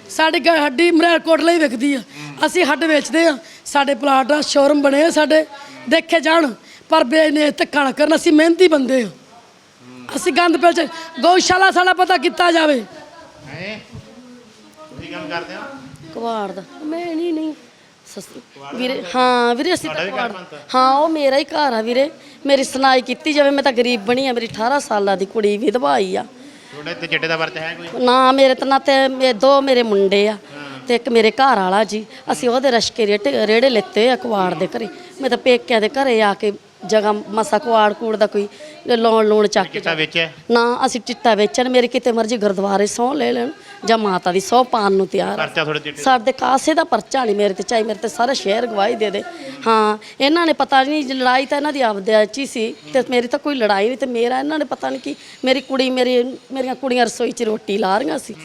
ਸਾਡੀ ਗ- ਹੱਡੀ ਮਰੇਲਕੋਟ ਲਈ ਵਿਕਦੀ ਆ। ਅਸੀਂ ਹੱਡ ਵੇਚਦੇ ਆ। ਸਾਡੇ ਪਲਾਟ ਆ ਸ਼ੋਰੂਮ ਬਣੇ ਆ ਸਾਡੇ। ਦੇਖੇ ਜਾਣ ਪਰ ਬੇਨੇ ਧੱਕਾ ਨਾ ਕਰਨ ਅਸੀਂ ਮਿਹਨਤੀ ਬੰਦੇ ਆ। ਅਸੀਂ ਗੰਦ ਪਿਲ ਚ ਗਊਸ਼ਾਲਾ ਸਾਡਾ ਪਤਾ ਕੀਤਾ ਜਾਵੇ। ਹੈ? ਤੁਸੀਂ ਕੰਮ ਕਰਦੇ ਹੋ? ਕੁਆੜ ਦਾ। ਮੈਂ ਨਹੀਂ ਨਹੀਂ। ਵੀਰੇ ਹਾਂ ਵੀਰੇ ਅਸੀਂ ਤਾਂ ਵੀ ਬਣਦਾ? ਹਾਂ ਉਹ ਮੇਰਾ ਹੀ ਘਰ ਆ ਵੀਰੇ। ਮੇਰੀ ਸੁਣਾਈ ਕੀਤੀ ਜਾਵੇ ਮੈਂ ਤਾਂ ਗਰੀਬ ਬਣੀ ਆ ਮੇਰੀ 18 ਸਾਲਾਂ ਦੀ ਕੁੜੀ ਵਿਧਵਾ ਆਈ ਆ। ਤੁਹਾਡੇ ਤੇ ਚਿੱਟੇ ਦਾ ਵਰਤ ਹੈ ਕੋਈ? ਨਾ ਮੇਰੇ ਤਾਂ ਨਾ ਤੇ ਮੇ- ਦੋ ਮੇਰੇ ਮੁੰਡੇ ਆ ਤੇ ਇੱਕ ਮੇਰੇ ਘਰ ਵਾਲਾ ਜੀ। ਅਸੀਂ ਉਹਦੇ ਰਸ਼ਕੇ ਰੇੜੇ ਲਿੱਤੇ ਆ ਕੁਆੜ ਦੇ ਘਰੇ। ਮੈਂ ਤਾਂ ਪੇਕਿਆਂ ਦੇ ਘਰੇ ਆ ਕੇ ਜਗ੍ਹਾ ਮਸਾ ਕੁਆੜ ਕੂੜ ਦਾ ਕੋਈ ਲੋਨ ਲੋਨ ਚੱਕ ਕੇ ਚਿੱਟਾ ਵੇਚਿਆ ਨਾ ਅਸੀਂ ਚਿੱਟਾ ਵੇਚਣ ਮੇਰੇ ਕਿਤੇ ਮਰਜ਼ੀ ਗੁਰਦੁਆਰੇ ਸਹੁੰ ਲੈ ਲੈਣ ਜਾਂ ਮਾਤਾ ਦੀ ਸਹੁੰ ਪਾਣ ਨੂੰ ਤਿਆਰ ਆ। ਪਰਚਾ ਤੁਹਾਡੇ ਚਿੱਟੇ ਦਾ। ਸਾਡੇ ਕਾਸੇ ਦਾ ਪਰਚਾ ਨਹੀਂ ਮੇਰੇ ਤੇ ਚਾਹੀ ਮੇਰੇ ਤੇ ਸਾਰਾ ਸ਼ਹਿਰ ਗਵਾਹੀ ਦੇ ਦੇ ਹਾਂ ਇਹਨਾਂ ਨੇ ਪਤਾ ਨਹੀਂ ਲੜਾਈ ਤਾਂ ਇਹਨਾਂ ਦੀ ਆਪਦੇ ਚ ਹੀ ਸੀ ਤੇ ਮੇਰੀ ਤਾਂ ਕੋਈ ਲੜਾਈ ਨਹੀਂ ਤੇ ਮੇਰਾ ਇਹਨਾਂ ਨੇ ਪਤਾ ਨਹੀਂ ਕੀ ਮੇਰੀ ਕੁੜੀ ਮੇਰੀ ਮੇਰੀਆਂ ਕੁੜੀਆਂ ਰਸੋਈ 'ਚ ਰੋਟੀ ਲਾ ਰਹੀਆਂ ਸੀ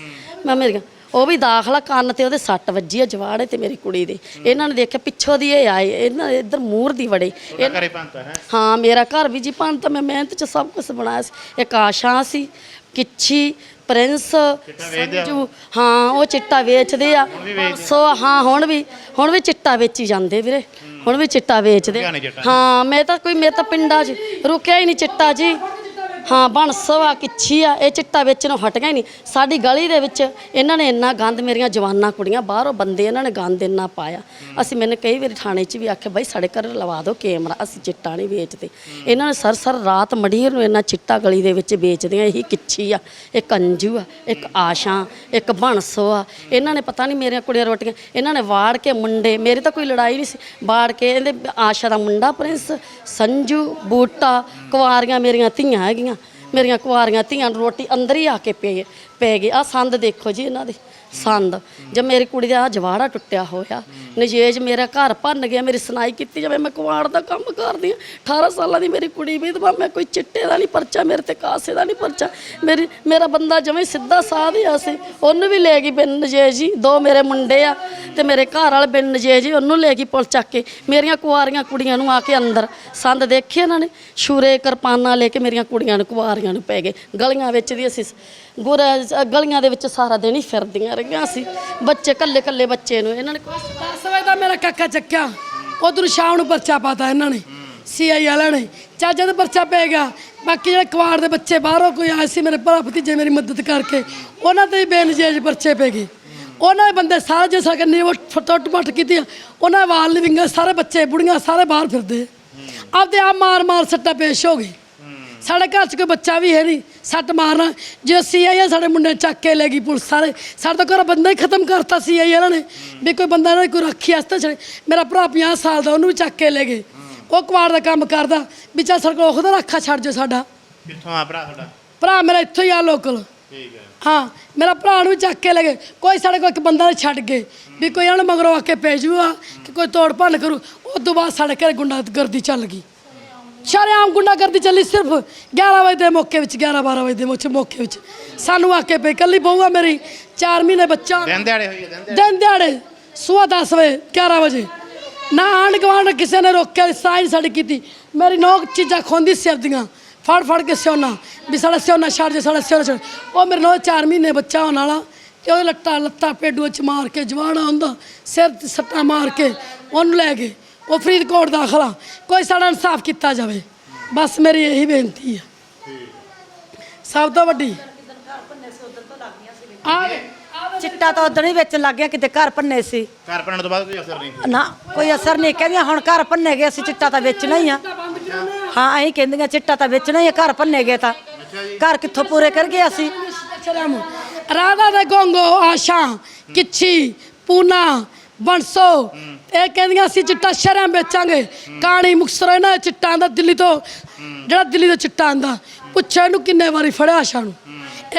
ਮੈਂ ਮੇਰੀਆਂ ਉਹ ਵੀ ਦਾਖਲਾ ਕੰਨ ਤੇ ਉਹਦੇ ਸੱਟ ਵੱਜੀ ਆ ਜਵਾੜੇ ਤੇ ਮੇਰੀ ਕੁੜੀ ਦੇ। ਇਹਨਾਂ ਨੇ ਦੇਖਿਆ ਪਿੱਛੋਂ ਦੀ ਇਹ ਆਏ ਇਹਨਾਂ ਦੇ ਇੱਧਰ ਮੂਰ ਦੀ ਵੜੇ। ਤੁਹਾਡਾ ਘਰੇ ਪੰਤਾ ਹੈ? ਹਾਂ ਮੇਰਾ ਘਰ ਵੀ ਜੀ ਭੰਨ ਤਾਂ ਮੈਂ ਮਿਹਨਤ ਚ ਸਭ ਕੁਝ ਬਣਾਇਆ ਸੀ। ਇੱਕ ਆਸ਼ਾ ਸੀ ਕਿੱਛੀ ਪ੍ਰਿੰਸ ਵੇਚਦੇ ਆ? ਸੰਜੂ ਹਾਂ ਉਹ ਚਿੱਟਾ ਵੇਚਦੇ ਆ। ਸੋ ਹਾਂ ਹੁਣ ਵੀ ਹੁਣ ਵੀ ਚਿੱਟਾ ਵੇਚੀ ਜਾਂਦੇ ਵੀਰੇ। ਹੁਣ ਵੀ ਚਿੱਟਾ ਵੇਚਦੇ। ਚਿੱਟਾ। ਹਾਂ ਮੈਂ ਤਾਂ ਕੋਈ ਮੇਰੇ ਤਾਂ ਪਿੰਡਾਂ 'ਚ ਰੁਕਿਆ ਹੀ ਨਹੀਂ ਚਿੱਟਾ ਜੀ। ਹਾਂ ਬਣਸੋ ਆ ਕਿੱਛੀ ਆ, ਇਹ ਚਿੱਟਾ ਵੇਚਣੋਂ ਹਟਿਆ ਹੀ ਨਹੀਂ। ਸਾਡੀ ਗਲੀ ਦੇ ਵਿੱਚ ਇਹਨਾਂ ਨੇ ਇੰਨਾ ਗੰਦ, ਮੇਰੀਆਂ ਜਵਾਨਾਂ ਕੁੜੀਆਂ, ਬਾਹਰੋਂ ਬੰਦੇ ਇਹਨਾਂ ਨੇ ਗੰਦ ਇੰਨਾ ਪਾਇਆ। ਅਸੀਂ ਮੈਨੂੰ ਕਈ ਵਾਰੀ ਥਾਣੇ 'ਚ ਵੀ ਆਖਿਆ, ਬਾਈ, ਸਾਡੇ ਘਰ ਲਵਾ ਦਿਓ ਕੈਮਰਾ ਅਸੀਂ ਚਿੱਟਾ ਨਹੀਂ ਵੇਚਦੇ। ਇਹਨਾਂ ਨੇ ਸਰ ਸਰ ਰਾਤ ਮੜੀਰ ਨੂੰ ਇੰਨਾ ਚਿੱਟਾ ਗਲੀ ਦੇ ਵਿੱਚ ਵੇਚਦੇ ਆ ਇਹੀ ਕਿੱਛੀ ਆ। ਇੱਕ ਕੰਜੂ ਆ, ਇੱਕ ਆਸ਼ਾ, ਇੱਕ ਬਣਸੋ ਆ। ਇਹਨਾਂ ਨੇ ਪਤਾ ਨਹੀਂ ਮੇਰੀਆਂ ਕੁੜੀਆਂ ਰੋਟੀਆਂ, ਇਹਨਾਂ ਨੇ ਵਾੜ ਕੇ ਮੁੰਡੇ, ਮੇਰੀ ਤਾਂ ਕੋਈ ਲੜਾਈ ਨਹੀਂ ਸੀ, ਵਾੜ ਕੇ ਇਹਦੇ ਆਸ਼ਾ ਦਾ ਮੁੰਡਾ ਪ੍ਰਿੰਸ, ਸੰਜੂ, ਬੂਟਾ, ਕੁਆਰੀਆਂ ਮੇਰੀਆਂ ਧੀਆਂ ਹੈਗੀਆਂ। ਮੇਰੀਆਂ ਕੁਆਰੀਆਂ ਧੀਆਂ ਨੂੰ ਰੋਟੀ ਅੰਦਰ ਹੀ ਆ ਕੇ ਪਏ ਪੈ ਗਈ ਆ ਸੰਦ ਦੇਖੋ ਜੀ ਇਹਨਾਂ ਦੇ। ਸੰਦ। ਜੇ ਮੇਰੀ ਕੁੜੀ ਦਾ ਆਹ ਜਵਾੜਾ ਟੁੱਟਿਆ ਹੋਇਆ, ਨਜੇਜ ਮੇਰਾ ਘਰ ਭੰਨ ਗਿਆ, ਮੇਰੀ ਸੁਣਾਈ ਕੀਤੀ ਜਾਵੇ, ਮੈਂ ਕੁਆੜ ਦਾ ਕੰਮ ਕਰਦੀ ਹਾਂ। 18 ਸਾਲਾਂ ਦੀ ਮੇਰੀ ਕੁੜੀ ਵਿਧਵਾ ਮੈਂ ਕੋਈ ਚਿੱਟੇ ਦਾ ਨਹੀਂ ਪਰਚਾ, ਮੇਰੇ ਤੇ ਕਾਸੇ ਦਾ ਨਹੀਂ ਪਰਚਾ। ਮੇਰੀ, ਮੇਰਾ ਬੰਦਾ ਜਿਵੇਂ ਸਿੱਧਾ ਸਾਹ ਦਿਆ ਸੀ। ਉਹਨੂੰ ਵੀ ਲੈ ਗਈ ਬਿਨ ਨਜੇਜ ਜੀ, ਦੋ ਮੇਰੇ ਮੁੰਡੇ ਆ ਤੇ ਮੇਰੇ ਘਰ ਵਾਲੇ ਬਿਨ ਨਜੇਜ ਜੀ, ਉਹਨੂੰ ਲੈ ਗਈ ਪੁਲ ਚੱਕ ਕੇ। ਮੇਰੀਆਂ ਕੁਆਰੀਆਂ ਕੁੜੀਆਂ ਨੂੰ ਆ ਕੇ ਅੰਦਰ ਸੰਦ ਦੇਖੇ ਇਹਨਾਂ ਨੇ ਸ਼ੂਰੇ ਕਿਰਪਾਨਾਂ ਲੈ ਕੇ ਮੇਰੀਆਂ ਕੁੜੀਆਂ ਨੂੰ ਕੁਆਰੀਆਂ ਨੂੰ ਪੈ ਗਏ। ਗਲੀਆਂ ਵਿੱਚ ਦੀ ਅਸੀਂ ਗੁਰ ਗਲੀਆਂ ਦੇ ਵਿੱਚ ਸਾਰਾ ਦਿਨ ਹੀ ਫਿਰਦੀਆਂ ਰਹੀਆਂ ਸੀ। ਬੱਚੇ ਕੱਲੇ ਕੱਲੇ ਬੱਚੇ ਨੂੰ ਇਹਨਾਂ ਨੇ ਕੋਈ 10 ਵਜੇ ਦਾ ਮੇਰਾ ਕਾਕਾ ਚੱਕਿਆ। ਉਧਰ ਸ਼ਾਮ ਨੂੰ ਪਰਚਾ ਪਾਤਾ ਇਹਨਾਂ ਨੇ। ਸੀਆਈ ਵਾਲਿਆਂ ਨੇ। ਚੱਲ ਜਦ ਪਰਚਾ ਪੈ ਗਿਆ। ਬਾਕੀ ਜਿਹੜੇ ਕੁਆਰ ਦੇ ਬੱਚੇ ਬਾਹਰੋਂ ਕੋਈ ਆਏ ਸੀ ਮੇਰੇ ਭਰਾ ਭਤੀਜੇ ਮੇਰੀ ਮਦਦ ਕਰਕੇ ਉਹਨਾਂ ਤੇ ਵੀ ਬੇਨਜਾਇਜ਼ ਪਰਚੇ ਪੈ ਗਏ। ਉਹਨਾਂ ਦੇ ਬੰਦੇ ਸਾਰੇ ਜਿਸ ਤਰ੍ਹਾਂ ਨੇ ਉਹ ਟੁੱਟ ਪੱਟ ਕੀਤੀ ਉਹਨਾਂ ਦੇ ਵਾਲ ਲਿਵਿੰਗ ਸਾਰੇ ਬੱਚੇ ਬੁੜੀਆਂ ਸਾਰੇ ਬਾਹਰ ਫਿਰਦੇ ਆਪਦੇ ਆਪ ਮਾਰ ਮਾਰ ਸੱਟਾ ਪੇਸ਼ ਹੋ ਗਏ ਸਾਡੇ ਘਰ 'ਚ ਕੋਈ ਬੱਚਾ ਵੀ ਹੈ ਨਹੀਂ। ਸੱਟ ਮਾਰਨਾ। ਜੇ ਸੀ ਆਈ ਸਾਡੇ ਮੁੰਡੇ ਚੱਕ ਕੇ ਲੈ ਗਈ ਪੁਲਿਸ ਸਾਰੇ ਸਾਡੇ ਤਾਂ ਘਰ ਬੰਦਾ ਹੀ ਖਤਮ ਕਰਤਾ ਸੀ ਆਈ ਇਹਨਾਂ ਨੇ। ਵੀ ਕੋਈ ਬੰਦਾ ਇਹਨਾਂ ਦੀ ਕੋਈ ਰੱਖੀ ਵਾਸਤੇ ਛੜੇ ਮੇਰਾ ਭਰਾ 50 ਸਾਲ ਦਾ ਉਹਨੂੰ ਵੀ ਚੱਕ ਕੇ ਲੈ ਗਏ। ਉਹ ਕੁਆਰ ਦਾ ਕੰਮ ਕਰਦਾ। ਵੀ ਚੱਲ ਸਾਡੇ ਕੋਲ ਉਹਦਾ ਰੱਖਾ ਛੱਡ ਜੋ ਸਾਡਾ। ਕਿੱਥੋਂ ਆ ਭਰਾ ਤੁਹਾਡਾ? ਭਰਾ ਮੇਰਾ ਇੱਥੋਂ ਹੀ ਆ ਲੋਕਲ ਠੀਕ ਹੈ। ਹਾਂ ਮੇਰਾ ਭਰਾ ਨੂੰ ਚੱਕ ਕੇ ਲੈ ਗਏ। ਕੋਈ ਸਾਡੇ ਕੋਲ ਇੱਕ ਬੰਦਾ ਛੱਡ ਗਏ। ਵੀ ਕੋਈ ਇਹਨਾਂ ਨੂੰ ਮਗਰੋਂ ਆ ਕੇ ਪੈ ਜੂਗਾ ਕਿ ਕੋਈ ਤੋੜ ਭੰਨ ਕਰੂ। ਉਸ ਤੋਂ ਬਾਅਦ ਸਾਡੇ ਘਰੇ ਗੁੰਡਾਗਰਦੀ ਚੱਲ ਗਈ। ਸ਼ਰੇਆਮ ਗੁੰਡਾਗਰਦੀ ਚੱਲੀ ਸਿਰਫ 11 ਵਜੇ ਦੇ ਮੌਕੇ ਵਿੱਚ 11 12 ਵਜੇ ਦੇ ਮੌਕੇ ਮੌਕੇ ਵਿੱਚ। ਸਾਨੂੰ ਆ ਕੇ ਪਈ ਕੱਲੀ ਬਹੂ ਆ ਮੇਰੀ 4 ਮਹੀਨੇ ਬੱਚਾ। ਦਿਨ ਦਿਹਾੜੇ ਹੋਈ ਹੈ ਦਿਨ ਦਿਹਾੜੇ। ਦਿਨ ਦਿਹਾੜੇ ਸੁਆ 10 ਵਜੇ 11 ਵਜੇ। ਨਾ ਆਂਢ ਗੁਆਂਢ ਕਿਸੇ ਨੇ ਰੋਕਿਆ ਸਾਈਨ ਸਾਡੀ ਕੀਤੀ। ਮੇਰੀ ਨੌਕ ਚੀਜ਼ਾਂ ਖੋਂਦੀ ਸਿਰ ਦੀਆਂ ਫੜ ਫੜ ਕੇ ਸਿਉਣਾ ਵੀ ਸਾਡਾ ਸਿਉਣਾ ਛੱਡ ਜੇ ਸਾਡਾ ਸਿਉਣਾ ਛੱਡ ਉਹ ਮੇਰੇ ਨਾਲ 4 ਮਹੀਨੇ ਬੱਚਾ ਹੋਣ ਵਾਲਾ ਤੇ ਉਹਦੇ ਲੱਟਾਂ ਲੱਤਾਂ ਪੇਡੂਆਂ ਚ ਮਾਰ ਕੇ ਜਵਾੜਾ ਹੁੰਦਾ ਸਿਰ ਤੇ ਸੱਟਾਂ ਮਾਰ ਕੇ ਉਹਨੂੰ ਲੈ ਗਏ। ਉਹ ਫਰੀਦਕੋਟ ਦਾਖਲਾ ਕੋਈ ਸਾਡਾ ਇਨਸਾਫ ਕੀਤਾ ਜਾਵੇ। ਬਸ ਮੇਰੀ ਇਹੀ ਬੇਨਤੀ ਹੈ। ਸਭ ਤੋਂ ਵੱਡੀ। ਆ ਚਿੱਟਾ ਤਾਂ ਉਦੋਂ ਹੀ ਵੇਚਣ ਲੱਗ ਗਿਆ ਕਿਤੇ ਘਰ ਭੰਨੇ ਸੀ। ਘਰ ਬਣਨ ਤੋਂ ਬਾਅਦ ਕੋਈ ਅਸਰ ਨਹੀਂ ਨਾ ਕੋਈ ਅਸਰ ਨਹੀਂ। ਕਹਿੰਦੀਆਂ ਹੁਣ ਘਰ ਭੰਨੇ ਗਏ ਅਸੀਂ ਚਿੱਟਾ ਤਾਂ ਵੇਚਣਾ ਹੀ ਆ। ਹਾਂ। ਐਂ ਕਹਿੰਦੀਆਂ ਚਿੱਟਾ ਤਾਂ ਵੇਚਣਾ ਹੀ ਆ ਘਰ ਭੰਨੇ ਗਏ ਤਾਂ। ਘਰ ਕਿੱਥੋਂ ਪੂਰੇ ਕਰ ਗਏ ਅਸੀਂ? ਰਾਧਾ ਦੇ ਗੋਂਗੋ ਆਸ਼ਾ ਕਿੱਛੀ ਪੂਨਾ ਬੰਸੋ ਇਹ ਕਹਿੰਦੀਆਂ ਅਸੀਂ ਚਿੱਟਾ ਸ਼ਹਿਰਾਂ ਵੇਚਾਂਗੇ। ਕਾਣੀ ਮੁਕਸਰ ਇਹਨਾਂ ਦੇ ਚਿੱਟਾ ਆਂਦਾ ਦਿੱਲੀ ਤੋਂ। ਜਿਹੜਾ ਦਿੱਲੀ ਤੋਂ ਚਿੱਟਾ ਆਂਦਾ ਪੁੱਛਿਆ ਇਹਨੂੰ ਕਿੰਨੇ ਵਾਰੀ ਫੜਿਆ ਆਸ਼ਾ ਨੂੰ।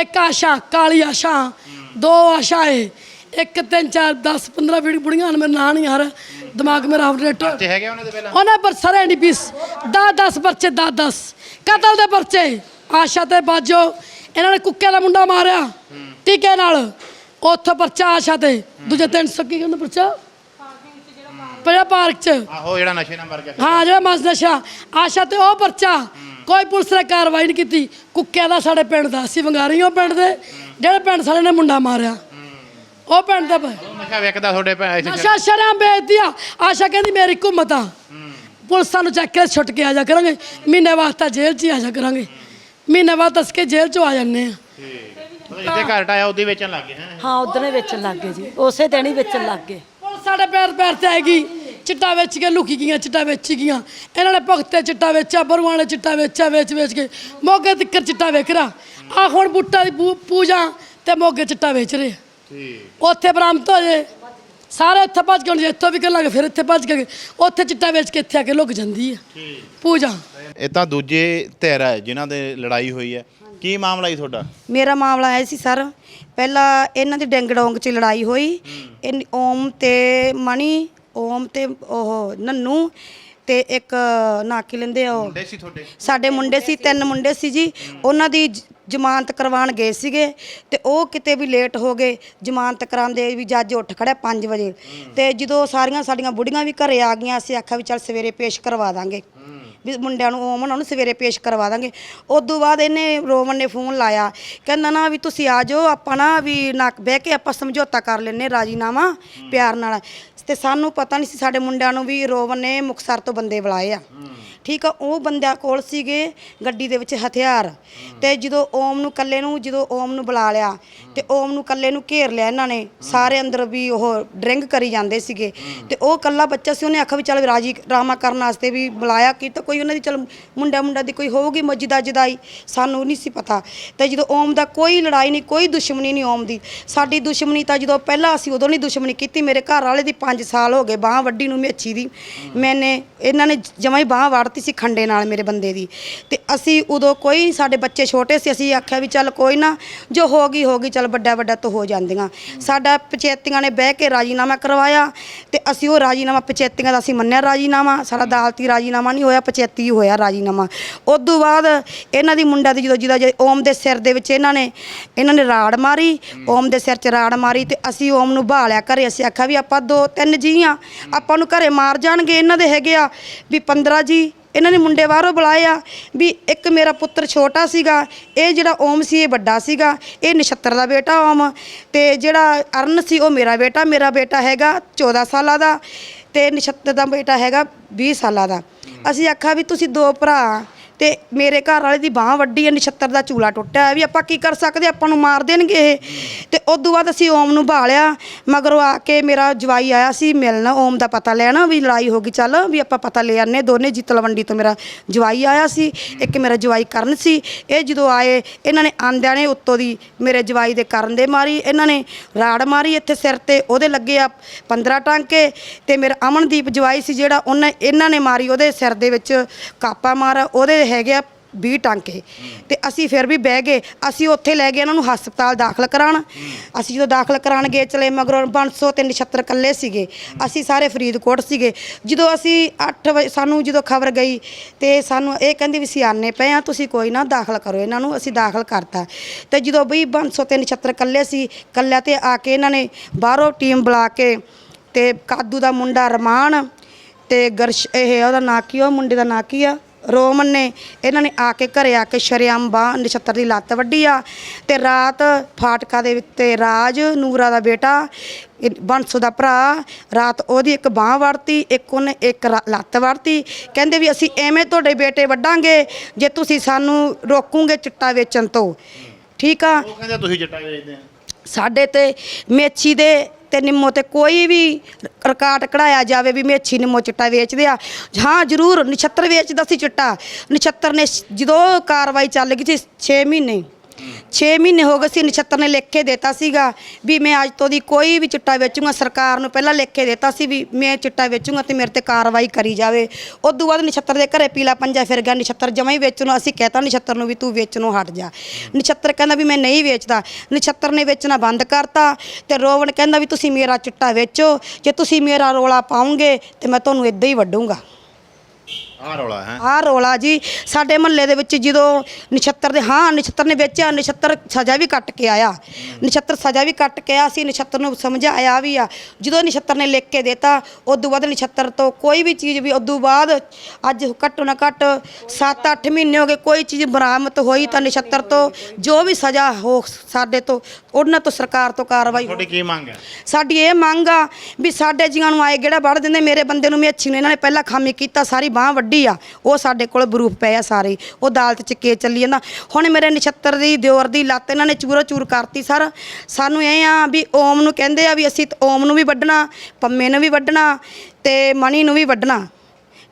ਇੱਕ ਆਸ਼ਾ ਕਾਲੀ ਆਸ਼ਾ ਦੋ ਆਸ਼ਾ ਏ। ਇੱਕ ਤਿੰਨ ਚਾਰ 10 15 ਵੀੜੀ ਬੁੜੀਆਂ ਨੇ ਮੇਰੇ ਨਾਂ ਨਹੀਂ ਯਾਰ ਦਿਮਾਗ ਮੇਰਾ ਅਪਡੇਟ ਤੇ ਹੈਗੇ ਉਹਨਾਂ ਦੇ ਪਹਿਲਾਂ? ਉਹਨੇ ਪਰ ਸਾਰੇ ਨਹੀਂ ਪੀਸ। 10 10 ਪਰਚੇ 10 10 ਕਤਲ ਦੇ ਪਰਚੇ। ਆਸ਼ਾ ਤੇ ਬਾਜੋ ਇਹਨਾਂ ਨੇ ਕੁੱਕੇ ਦਾ ਮੁੰਡਾ ਮਾਰਿਆ। ਟੀਕੇ ਨਾਲ। ਉੱਥੇ ਪਰਚਾ ਆਸ਼ਾ ਤੇ ਦੂਜੇ 300 ਕੀ ਕਹਿੰਦਾ ਪਰਚਾ? ਪਿਆ ਪਾਰਕ ਚ। ਆਹੋ ਜਿਹੜਾ ਨਸ਼ੇ ਨਾਲ ਮਰ ਗਿਆ ਸੀ। ਹਾਂ ਜਿਹੜਾ ਮਸ ਨਸ਼ਾ। ਆਸ਼ਾ ਤੇ ਉਹ ਪਰਚਾ। ਕੋਈ ਪੁਲਿਸ ਨੇ ਕਾਰਵਾਈ ਨਹੀਂ ਕੀਤੀ। ਕੁੱਕਿਆਂ ਦਾ ਸਾਡੇ ਪਿੰਡ ਦਾ ਅਸੀਂ ਵੰਗਾਰੀਓ ਪਿੰਡ ਦੇ। ਜਿਹੜੇ ਪਿੰਡ ਸਾਲੇ ਨੇ ਮੁੰਡਾ ਮਾਰਿਆ। ਉਹ ਪਿੰਡ ਦਾ ਪ- ਉਹ ਨਸ਼ਾ ਵਿਕਦਾ ਤੁਹਾਡੇ ਪੈ ਇੱਥੇ ਨਸ਼ਾ ਸ਼ਰਮ ਵੇਚਦੀ ਆ। ਆਸ਼ਾ ਕਹਿੰਦੀ ਮੇਰੀ ਘੁੰਮਤ ਆ। ਪੁਲਿਸ ਸਾਨੂੰ ਚੱਕ ਕੇ ਛੁੱਟ ਕੇ ਆ ਜਾ ਕਰਾਂਗੇ। ਮਹੀਨੇ ਬਾਅਦ ਤਾਂ ਜੇਲ੍ਹ 'ਚ ਹੀ ਆ ਜਾ ਕਰਾਂਗੇ। ਮਹੀਨੇ ਬਾਅਦ ਦੱਸ ਕੇ ਜੇਲ੍ਹ 'ਚੋਂ ਆ ਜਾਂਦੇ ਆ। ਮਤਲਬ ਘਰ ਟਾਇਆ ਉਹਦੀ ਵੇਚਣ ਲੱਗ ਗਏ ਹੈ? ਹਾਂ ਉਦੋਂ ਹੀ ਵੇਚਣ ਲੱਗ ਗਏ ਜੀ। ਉਸੇ ਦਿਨ ਹੀ ਵੇਚਣ ਲੱਗ ਗਏ। ਪੁਲਿਸ ਸਾਡੇ ਪੈਰ ਪੈਰ ਤੇ ਆਏਗੀ। ਚਿੱਟਾ ਵੇਚ ਕੇ ਲੁਕੀ ਗਈਆਂ ਚਿੱਟਾ ਵੇਚੀ ਗਈਆਂ। ਇਹਨਾਂ ਨੇ ਭਗਤੇ ਚਿੱਟਾ ਵੇਚਿਆ ਬਰੂਆਂ ਨੇ ਚਿੱਟਾ ਵੇਚਿਆ ਵੇਚ ਵੇਚ ਕੇ। ਮੋਗੇ ਤਿੱਕਰ ਚਿੱਟਾ ਵੇਚ ਰਾ ਆ ਹੁਣ ਬੁੱਟਾ ਦੀ ਪੂ- ਪੂਜਾ ਤੇ ਮੋਗੇ ਚਿੱਟਾ ਵੇਚ ਰਹੇ ਆ। ਠੀਕ। ਉੱਥੇ ਬਰਾਮਦ ਹੋ ਜੇ। ਸਾਰੇ ਇੱਥੇ ਭੱਜ ਕੇ ਹੁਣ ਜੇ ਇੱਥੋਂ ਵੀ ਲਾਂਗੇ ਫਿਰ ਇੱਥੇ ਭੱਜ ਕੇ ਉੱਥੇ ਚਿੱਟਾ ਵੇਚ ਕੇ ਇੱਥੇ ਆ ਕੇ ਲੁਕ ਜਾਂਦੀ ਹੈ ਪੂਜਾ। ਇਹ ਤਾਂ ਦੂਜੇ ਧਿਰ ਹੈ ਜਿਨ੍ਹਾਂ ਦੇ ਲੜਾਈ ਹੋਈ ਹੈ ਕੀ ਮਾਮਲਾ ਜੀ ਤੁਹਾਡਾ? ਮੇਰਾ ਮਾਮਲਾ ਆਇਆ ਸੀ ਸਰ ਪਹਿਲਾਂ ਇਹਨਾਂ ਦੀ ਡੰਗ ਡੋਂਗ 'ਚ ਲੜਾਈ ਹੋਈ। ਇਨ- ਓਮ ਤੇ ਮਣੀ ਓਮ ਤੇ ਉਹ ਨੰਨੂ ਤੇ ਇੱਕ ਨਾ ਕੀ ਲੈਂਦੇ ਆ ਉਹ। ਮੁੰਡੇ ਸੀ ਤੁਹਾਡੇ? ਸਾਡੇ ਮੁੰਡੇ ਸੀ ਤਿੰਨ ਮੁੰਡੇ ਸੀ ਜੀ। ਉਹਨਾਂ ਦੀ ਜ- ਜ਼ਮਾਨਤ ਕਰਵਾਉਣ ਗਏ ਸੀਗੇ ਤੇ ਉਹ ਕਿਤੇ ਵੀ ਲੇਟ ਹੋ ਗਏ ਜ਼ਮਾਨਤ ਕਰਾਉਂਦੇ ਵੀ ਜੱਜ ਉੱਠ ਖੜਿਆ 5 ਵਜੇ। ਤੇ ਜਦੋਂ ਸਾਰੀਆਂ ਸਾਡੀਆਂ ਬੁੜੀਆਂ ਵੀ ਘਰੇ ਆ ਗਈਆਂ ਅਸੀਂ ਆਖਿਆ ਵੀ ਚੱਲ ਸਵੇਰੇ ਪੇਸ਼ ਕਰਵਾ ਦਾਂਗੇ। ਵੀ ਮੁੰਡਿਆਂ ਨੂੰ ਓਮਨ ਉਹਨੂੰ ਸਵੇਰੇ ਪੇਸ਼ ਕਰਵਾ ਦਾਂਗੇ। ਉਦੋਂ ਬਾਅਦ ਇਹਨੇ ਰੋਮਨ ਨੇ ਫੋਨ ਲਾਇਆ। ਕਹਿੰਦਾ ਨਾ ਵੀ ਤੁਸੀਂ ਆ ਜਾਓ, ਆਪਾਂ ਨਾ ਵੀ ਨਾ ਬਹਿ ਕੇ ਆਪਾਂ ਸਮਝੌਤਾ ਕਰ ਲੈਨੇ ਰਾਜੀਨਾਮਾ ਪਿਆਰ ਨਾਲ। ਤੇ ਸਾਨੂੰ ਪਤਾ ਨਹੀਂ ਸੀ ਸਾਡੇ ਮੁੰਡਿਆਂ ਨੂੰ ਵੀ ਰੋਵਨ ਨੇ ਮੁਕਸਰ ਤੋਂ ਬੰਦੇ ਬੁਲਾਏ ਆ। ਠੀਕ ਆ ਉਹ ਬੰਦਿਆਂ ਕੋਲ ਸੀਗੇ ਗੱਡੀ ਦੇ ਵਿੱਚ ਹਥਿਆਰ। ਤੇ ਜਦੋਂ ਓਮ ਨੂੰ ਕੱਲੇ ਨੂੰ ਜਦੋਂ ਓਮ ਨੂੰ ਬੁਲਾ ਲਿਆ ਤੇ ਓਮ ਨੂੰ ਕੱਲੇ ਨੂੰ ਘੇਰ ਲਿਆ ਇਹਨਾਂ ਨੇ ਸਾਰੇ ਅੰਦਰ ਵੀ ਉਹ ਡਰਿੰਕ ਕਰੀ ਜਾਂਦੇ ਸੀਗੇ। ਤੇ ਉਹ ਕੱਲਾ ਬੱਚਾ ਸੀ ਉਹਨੇ ਆਖਿਆ ਵੀ ਚੱਲ ਰਾਜੀ ਰਾਮਾ ਕਰਨ ਵਾਸਤੇ ਵੀ ਬੁਲਾਇਆ ਕੀ ਤਾਂ ਕੋਈ ਉਹਨਾਂ ਦੀ ਚਲ ਮੁੰਡਾ ਮੁੰਡਾ ਦੀ ਕੋਈ ਹੋਊਗੀ ਮਜਦਾ ਜਦਾਈ ਸਾਨੂੰ ਨਹੀਂ ਸੀ ਪਤਾ। ਤੇ ਜਦੋਂ ਓਮ ਦਾ ਕੋਈ ਲੜਾਈ ਨਹੀਂ ਕੋਈ ਦੁਸ਼ਮਣੀ ਨਹੀਂ ਓਮ ਦੀ। ਸਾਡੀ ਦੁਸ਼ਮਣੀ ਤਾਂ ਜਦੋਂ ਪਹਿਲਾਂ ਅਸੀਂ ਉਦੋਂ ਨਹੀਂ ਦੁਸ਼ਮਣੀ ਕੀਤੀ ਮੇਰੇ ਘਰ ਵਾਲੇ ਦੀ 5 ਸਾਲ ਹੋ ਗਏ ਬਾਹ ਵੱਡੀ ਨੂੰ ਮੇਚੀ ਦੀ। ਮੈਨੇ ਇਹਨਾਂ ਨੇ ਜਮਾਂ ਹੀ ਬਾਹ ਵੜਤੀ ਸੀ ਖੰਡੇ ਨਾਲ ਮੇਰੇ ਬੰਦੇ ਦੀ। ਤੇ ਅਸੀਂ ਉਦੋਂ ਕੋਈ ਸਾਡੇ ਬੱਚੇ ਛੋਟੇ ਸੀ, ਅਸੀਂ ਆਖਿਆ ਵੀ ਚੱਲ ਕੋਈ ਨਾ, ਜੋ ਹੋ ਗਈ ਹੋ ਗਈ, ਚੱਲ ਵੱਡਾ ਵੱਡਾ ਤੋਂ ਹੋ ਜਾਂਦੀਆਂ। ਸਾਡਾ ਪੰਚਾਇਤੀਆਂ ਨੇ ਬਹਿ ਕੇ ਰਾਜੀਨਾਮਾ ਕਰਵਾਇਆ ਤੇ ਅਸੀਂ ਉਹ ਰਾਜੀਨਾਮਾ ਪੰਚਾਇਤੀਆਂ ਦਾ ਅਸੀਂ ਮੰਨਿਆ ਰਾਜੀਨਾਮਾ। ਸਾਡਾ ਅਦਾਲਤੀ ਰਾਜੀਨਾਮਾ ਨਹੀਂ ਹੋਇਆ, ਪੰਚਾਇਤੀ ਹੀ ਹੋਇਆ ਰਾਜੀਨਾਮਾ। ਉਸ ਤੋਂ ਬਾਅਦ ਇਹਨਾਂ ਦੀ ਮੁੰਡਾ ਦੀ ਜਦੋਂ ਜਿਹਦਾ ਜੇ ਓਮ ਦੇ ਸਿਰ ਦੇ ਵਿੱਚ ਇਹਨਾਂ ਨੇ ਇਹਨਾਂ ਨੇ ਰਾੜ ਮਾਰੀ, ਓਮ ਦੇ ਸਿਰ 'ਚ ਰਾੜ ਮਾਰੀ ਤੇ ਅਸੀਂ ਓਮ ਨੂੰ ਬਹਾਲਿਆ ਘਰੇ। ਅਸੀਂ ਆਖਿਆ ਵੀ ਆਪਾਂ ਦੋ ਤਿੰਨ ਜੀ ਆ ਆਪਾਂ ਨੂੰ ਘਰੇ ਮਾਰ ਜਾਣਗੇ। ਇਹਨਾਂ ਦੇ ਹੈਗੇ ਆ ਵੀ 15 ਜੀ ਇਹਨਾਂ ਨੇ ਮੁੰਡੇ ਬਾਹਰੋਂ ਬੁਲਾਇਆ ਵੀ ਇੱਕ ਮੇਰਾ ਪੁੱਤਰ ਛੋਟਾ ਸੀਗਾ, ਇਹ ਜਿਹੜਾ ਓਮ ਸੀ, ਇਹ ਵੱਡਾ ਸੀਗਾ, ਇਹ ਨਛੱਤਰ ਦਾ ਬੇਟਾ ਓਮ ਤੇ ਜਿਹੜਾ ਅਰਨ ਸੀ, ਉਹ ਮੇਰਾ ਬੇਟਾ ਮੇਰਾ ਬੇਟਾ ਹੈਗਾ 14 ਸਾਲਾਂ ਦਾ ਤੇ ਨਛੱਤਰ ਦਾ ਬੇਟਾ ਹੈਗਾ 20 ਸਾਲਾਂ ਦਾ। ਅਸੀਂ ਆਖਿਆ ਵੀ ਤੁਸੀਂ ਦੋ ਭਰਾ ਤੇ ਮੇਰੇ ਘਰ ਵਾਲੇ ਦੀ ਬਾਹ ਵੱਡੀ ਹੈ ਨਛੱਤਰ ਦਾ ਚੂਲਾ ਟੁੱਟਿਆ ਹੈ ਵੀ ਆਪਾਂ ਕੀ ਕਰ ਸਕਦੇ, ਆਪਾਂ ਨੂੰ ਮਾਰ ਦੇਣਗੇ ਇਹ। ਤੇ ਉਸ ਤੋਂ ਬਾਅਦ ਅਸੀਂ ਓਮ ਨੂੰ ਭਾਲਿਆ, ਮਗਰੋਂ ਆ ਕੇ ਮੇਰਾ ਜਵਾਈ ਆਇਆ ਸੀ ਮਿਲਣਾ, ਓਮ ਦਾ ਪਤਾ ਲੈਣਾ ਵੀ ਲੜਾਈ ਹੋ ਗਈ, ਚੱਲ ਵੀ ਆਪਾਂ ਪਤਾ ਲੈ ਆਨੇ ਦੋਨੇ ਜੀ ਤਲਵੰਡੀ ਤੋਂ ਮੇਰਾ ਜਵਾਈ ਆਇਆ ਸੀ, ਇੱਕ ਮੇਰਾ ਜਵਾਈ ਕਰਨ ਸੀ। ਇਹ ਜਦੋਂ ਆਏ, ਇਹਨਾਂ ਨੇ ਆਂਦਿਆਂ ਨੇ ਉੱਤੋਂ ਦੀ ਮੇਰੇ ਜਵਾਈ ਦੇ ਕਰਨ ਦੇ ਮਾਰੀ, ਇਹਨਾਂ ਨੇ ਰਾੜ ਮਾਰੀ ਇੱਥੇ ਸਿਰ ਤੇ, ਉਹਦੇ ਲੱਗੇ ਆ 15 ਟਾਂਕੇ। ਤੇ ਮੇਰਾ ਅਮਨਦੀਪ ਜਵਾਈ ਸੀ ਜਿਹੜਾ ਉਹਨੇ, ਇਹਨਾਂ ਨੇ ਮਾਰੀ, ਉਹਦੇ ਸਿਰ ਦੇ ਵਿੱਚ ਕਾਪਾ ਮਾਰਾ ਉਹਦੇ ਹੈਗੇ ਆ 20 ਟਾਂਕੇ। ਤੇ ਅਸੀਂ ਫਿਰ ਵੀ ਬਹਿ ਗਏ। ਅਸੀਂ ਉੱਥੇ ਲੈ ਗਏ ਇਹਨਾਂ ਨੂੰ ਹਸਪਤਾਲ ਦਾਖਲ ਕਰਾਉਣ। ਅਸੀਂ ਜਦੋਂ ਦਾਖਲ ਕਰਾਉਣ ਗਏ ਚਲੇ ਮਗਰੋਂ 500 ਤੇ ਨਛੱਤਰ ਕੱਲੇ ਸੀਗੇ। ਅਸੀਂ ਸਾਰੇ ਫਰੀਦਕੋਟ ਸੀਗੇ। ਜਦੋਂ ਅਸੀਂ 8 ਵਜੇ ਸਾਨੂੰ ਜਦੋਂ ਖਬਰ ਗਈ ਤੇ ਸਾਨੂੰ ਇਹ ਕਹਿੰਦੇ ਵੀ ਅਸੀਂ ਆਨੇ ਪਏ ਆ ਤੁਸੀਂ ਕੋਈ ਨਾ ਦਾਖਲ ਕਰੋ ਇਹਨਾਂ ਨੂੰ ਅਸੀਂ ਦਾਖਲ ਕਰਤਾ। ਤੇ ਜਦੋਂ ਬਈ 500 ਤੇ ਨਛੱਤਰ ਕੱਲੇ ਸੀ ਕੱਲਿਆਂ ਤੇ ਆ ਕੇ ਇਹਨਾਂ ਨੇ ਬਾਹਰੋਂ ਟੀਮ ਬੁਲਾ ਕੇ ਤੇ ਕਾਦੂ ਦਾ ਮੁੰਡਾ ਰਮਾਨ ਤੇ ਗਰਸ਼ ਇਹ ਉਹਦਾ ਨਾਂ ਕੀ ਆ, ਉਹ ਮੁੰਡੇ ਦਾ ਨਾਂ ਕੀ ਆ? ਰੋਮਨ ਨੇ ਇਹਨਾਂ ਨੇ ਆ ਕੇ ਘਰੇ ਆ ਕੇ ਸ਼ਰੇਆਮ ਬਾਂਹ ਨਛੱਤਰ ਦੀ ਲੱਤ ਵੱਢੀ ਆ ਤੇ ਰਾਤ ਫਾਟਕਾ ਦੇ ਉੱਤੇ ਰਾਜ ਨੂਰਾ ਦਾ ਬੇਟਾ ਬੰਸੋ ਦਾ ਭਰਾ ਰਾਤ ਉਹਦੀ ਇੱਕ ਬਾਂਹ ਵੜਤੀ ਇੱਕ ਉਹਨੇ ਇੱਕ ਲੱਤ ਵੜਤੀ ਕਹਿੰਦੇ ਵੀ ਅਸੀਂ ਐਵੇਂ ਤੁਹਾਡੇ ਬੇਟੇ ਵੱਢਾਂਗੇ ਜੇ ਤੁਸੀਂ ਸਾਨੂੰ ਰੋਕੋਗੇ ਚਿੱਟਾ ਵੇਚਣ ਤੋਂ। ਠੀਕ ਆ? ਉਹ ਕਹਿੰਦੇ ਤੁਸੀਂ ਚਿੱਟਾ ਵੇਚਦੇ ਆ। ਸਾਡੇ ਤੇ ਮੇਚੀ ਦੇ ਤੇ ਨਿੰਮੋ ਤੇ ਕੋਈ ਵੀ ਰਿਕਾਰਡ ਕਢਾਇਆ ਜਾਵੇ ਵੀ ਮੇਚੀ ਨਿੰਮੋ ਚਿੱਟਾ ਵੇਚਦੇ ਆ। ਹਾਂ, ਜ਼ਰੂਰ, ਨਛੱਤਰ ਵੇਚਦਾ ਸੀ ਚਿੱਟਾ। ਨਛੱਤਰ ਨੇ ਜਦੋਂ ਕਾਰਵਾਈ ਚੱਲ ਗਈ ਸੀ 6 ਮਹੀਨੇ। 6 ਮਹੀਨੇ ਹੋ ਗਏ ਸੀ ਨਛੱਤਰ ਨੇ ਲਿਖ ਕੇ ਦਿੱਤਾ ਸੀਗਾ ਵੀ ਮੈਂ ਅੱਜ ਤੋਂ ਦੀ ਕੋਈ ਵੀ ਚਿੱਟਾ ਵੇਚੂੰਗਾ, ਸਰਕਾਰ ਨੂੰ ਪਹਿਲਾਂ ਲਿਖ ਕੇ ਦਿੱਤਾ ਸੀ ਵੀ ਮੈਂ ਚਿੱਟਾ ਵੇਚੂੰਗਾ ਤੇ ਮੇਰੇ ਤੇ ਕਾਰਵਾਈ ਕਰੀ ਜਾਵੇ। ਉਸ ਤੋਂ ਬਾਅਦ ਨਛੱਤਰ ਦੇ ਘਰੇ ਪੀਲਾ ਪੰਜਾ ਫਿਰ ਗਿਆ, ਨਛੱਤਰ ਜਮਾਂ ਹੀ ਵੇਚਣ ਅਸੀਂ ਕਹਿਤਾ ਨਛੱਤਰ ਨੂੰ ਵੀ ਤੂੰ ਵੇਚਣੋਂ ਹਟ ਜਾ। ਨਛੱਤਰ ਕਹਿੰਦਾ ਵੀ ਮੈਂ ਨਹੀਂ ਵੇਚਦਾ, ਨਛੱਤਰ ਨੇ ਵੇਚਣਾ ਬੰਦ ਕਰਤਾ ਤੇ ਰੋਵਣ ਕਹਿੰਦਾ ਵੀ ਤੁਸੀਂ ਮੇਰਾ ਚਿੱਟਾ ਵੇਚੋ, ਜੇ ਤੁਸੀਂ ਮੇਰਾ ਰੋਲਾ ਪਾਉਂਗੇ ਤੇ ਮੈਂ ਤੁਹਾਨੂੰ ਇਦਾਂ ਹੀ ਵੱਢੂੰਗਾ। ਆਹ ਰੌਲਾ ਹੈ। ਆਹ ਰੋਲਾ ਜੀ ਸਾਡੇ ਮਹੱਲੇ ਦੇ ਵਿੱਚ ਜਦੋਂ ਨਛੱਤਰ ਦੇ ਹਾਂ ਨਛੱਤਰ ਨੇ ਵੇਚਿਆ ਨਛੱਤਰ ਸਜ਼ਾ ਵੀ ਕੱਟ ਕੇ ਆਇਆ। ਨਛੱਤਰ ਸਜ਼ਾ ਵੀ ਕੱਟ ਕੇ ਆਇਆ ਸੀ ਨਛੱਤਰ ਨੂੰ ਸਮਝਾਇਆ ਵੀ ਆ। ਜਦੋਂ ਨਛੱਤਰ ਨੇ ਲਿਖ ਕੇ ਦਿੱਤਾ ਉਦੋਂ ਬਾਅਦ ਨਛੱਤਰ ਤੋਂ ਕੋਈ ਵੀ ਚੀਜ਼ ਵੀ ਉਦੋਂ ਬਾਅਦ ਅੱਜ ਘੱਟੋ ਨਾ ਘੱਟ 7-8 ਮਹੀਨੇ ਹੋ ਗਏ ਕੋਈ ਚੀਜ਼ ਬਰਾਮਦ ਹੋਈ ਤਾਂ ਨਛੱਤਰ ਤੋਂ ਜੋ ਵੀ ਸਜ਼ਾ ਹੋ ਸਾਡੇ ਤੋਂ ਉਹਨਾਂ ਤੋਂ ਸਰਕਾਰ ਤੋਂ ਕਾਰਵਾਈ ਹੋ ਤੁਹਾਡੀ ਕੀ ਮੰਗ ਹੈ? ਸਾਡੀ ਇਹ ਮੰਗ ਆ ਵੀ ਸਾਡੇ ਜੀਆਂ ਨੂੰ ਆਏ ਜਿਹੜਾ ਵੜ ਦਿੰਦੇ ਮੇਰੇ ਬੰਦੇ ਨੂੰ ਮੇਛੀ ਨੂੰ ਇਹਨਾਂ ਨੇ ਪਹਿਲਾਂ ਖਾਮੀ ਕੀਤਾ ਸਾਰੀ ਬਾਹ ਵੱਡੀ ਆ। ਉਹ ਸਾਡੇ ਕੋਲ ਬਰੂਫ ਪਏ ਆ ਸਾਰੇ। ਉਹ ਅਦਾਲਤ ਚ ਕੇ ਚੱਲੀ ਜਾਂਦਾ। ਹੁਣ ਮੇਰੇ ਨਛੱਤਰ ਦੀ, ਦਿਓਰ ਦੀ ਲੱਤ ਇਹਨਾਂ ਨੇ ਚੂਰੋ ਚੂਰ ਕਰਤੀ ਸਰ। ਸਾਨੂੰ ਇਹ ਆ ਵੀ ਓਮ ਨੂੰ ਕਹਿੰਦੇ ਆ ਵੀ ਅਸੀਂ ਓਮ ਨੂੰ ਵੀ ਵੱਢਣਾ, ਪੰਮੇ ਨੂੰ ਵੀ ਵੱਢਣਾ ਤੇ ਮਣੀ ਨੂੰ ਵੀ ਵੱਢਣਾ।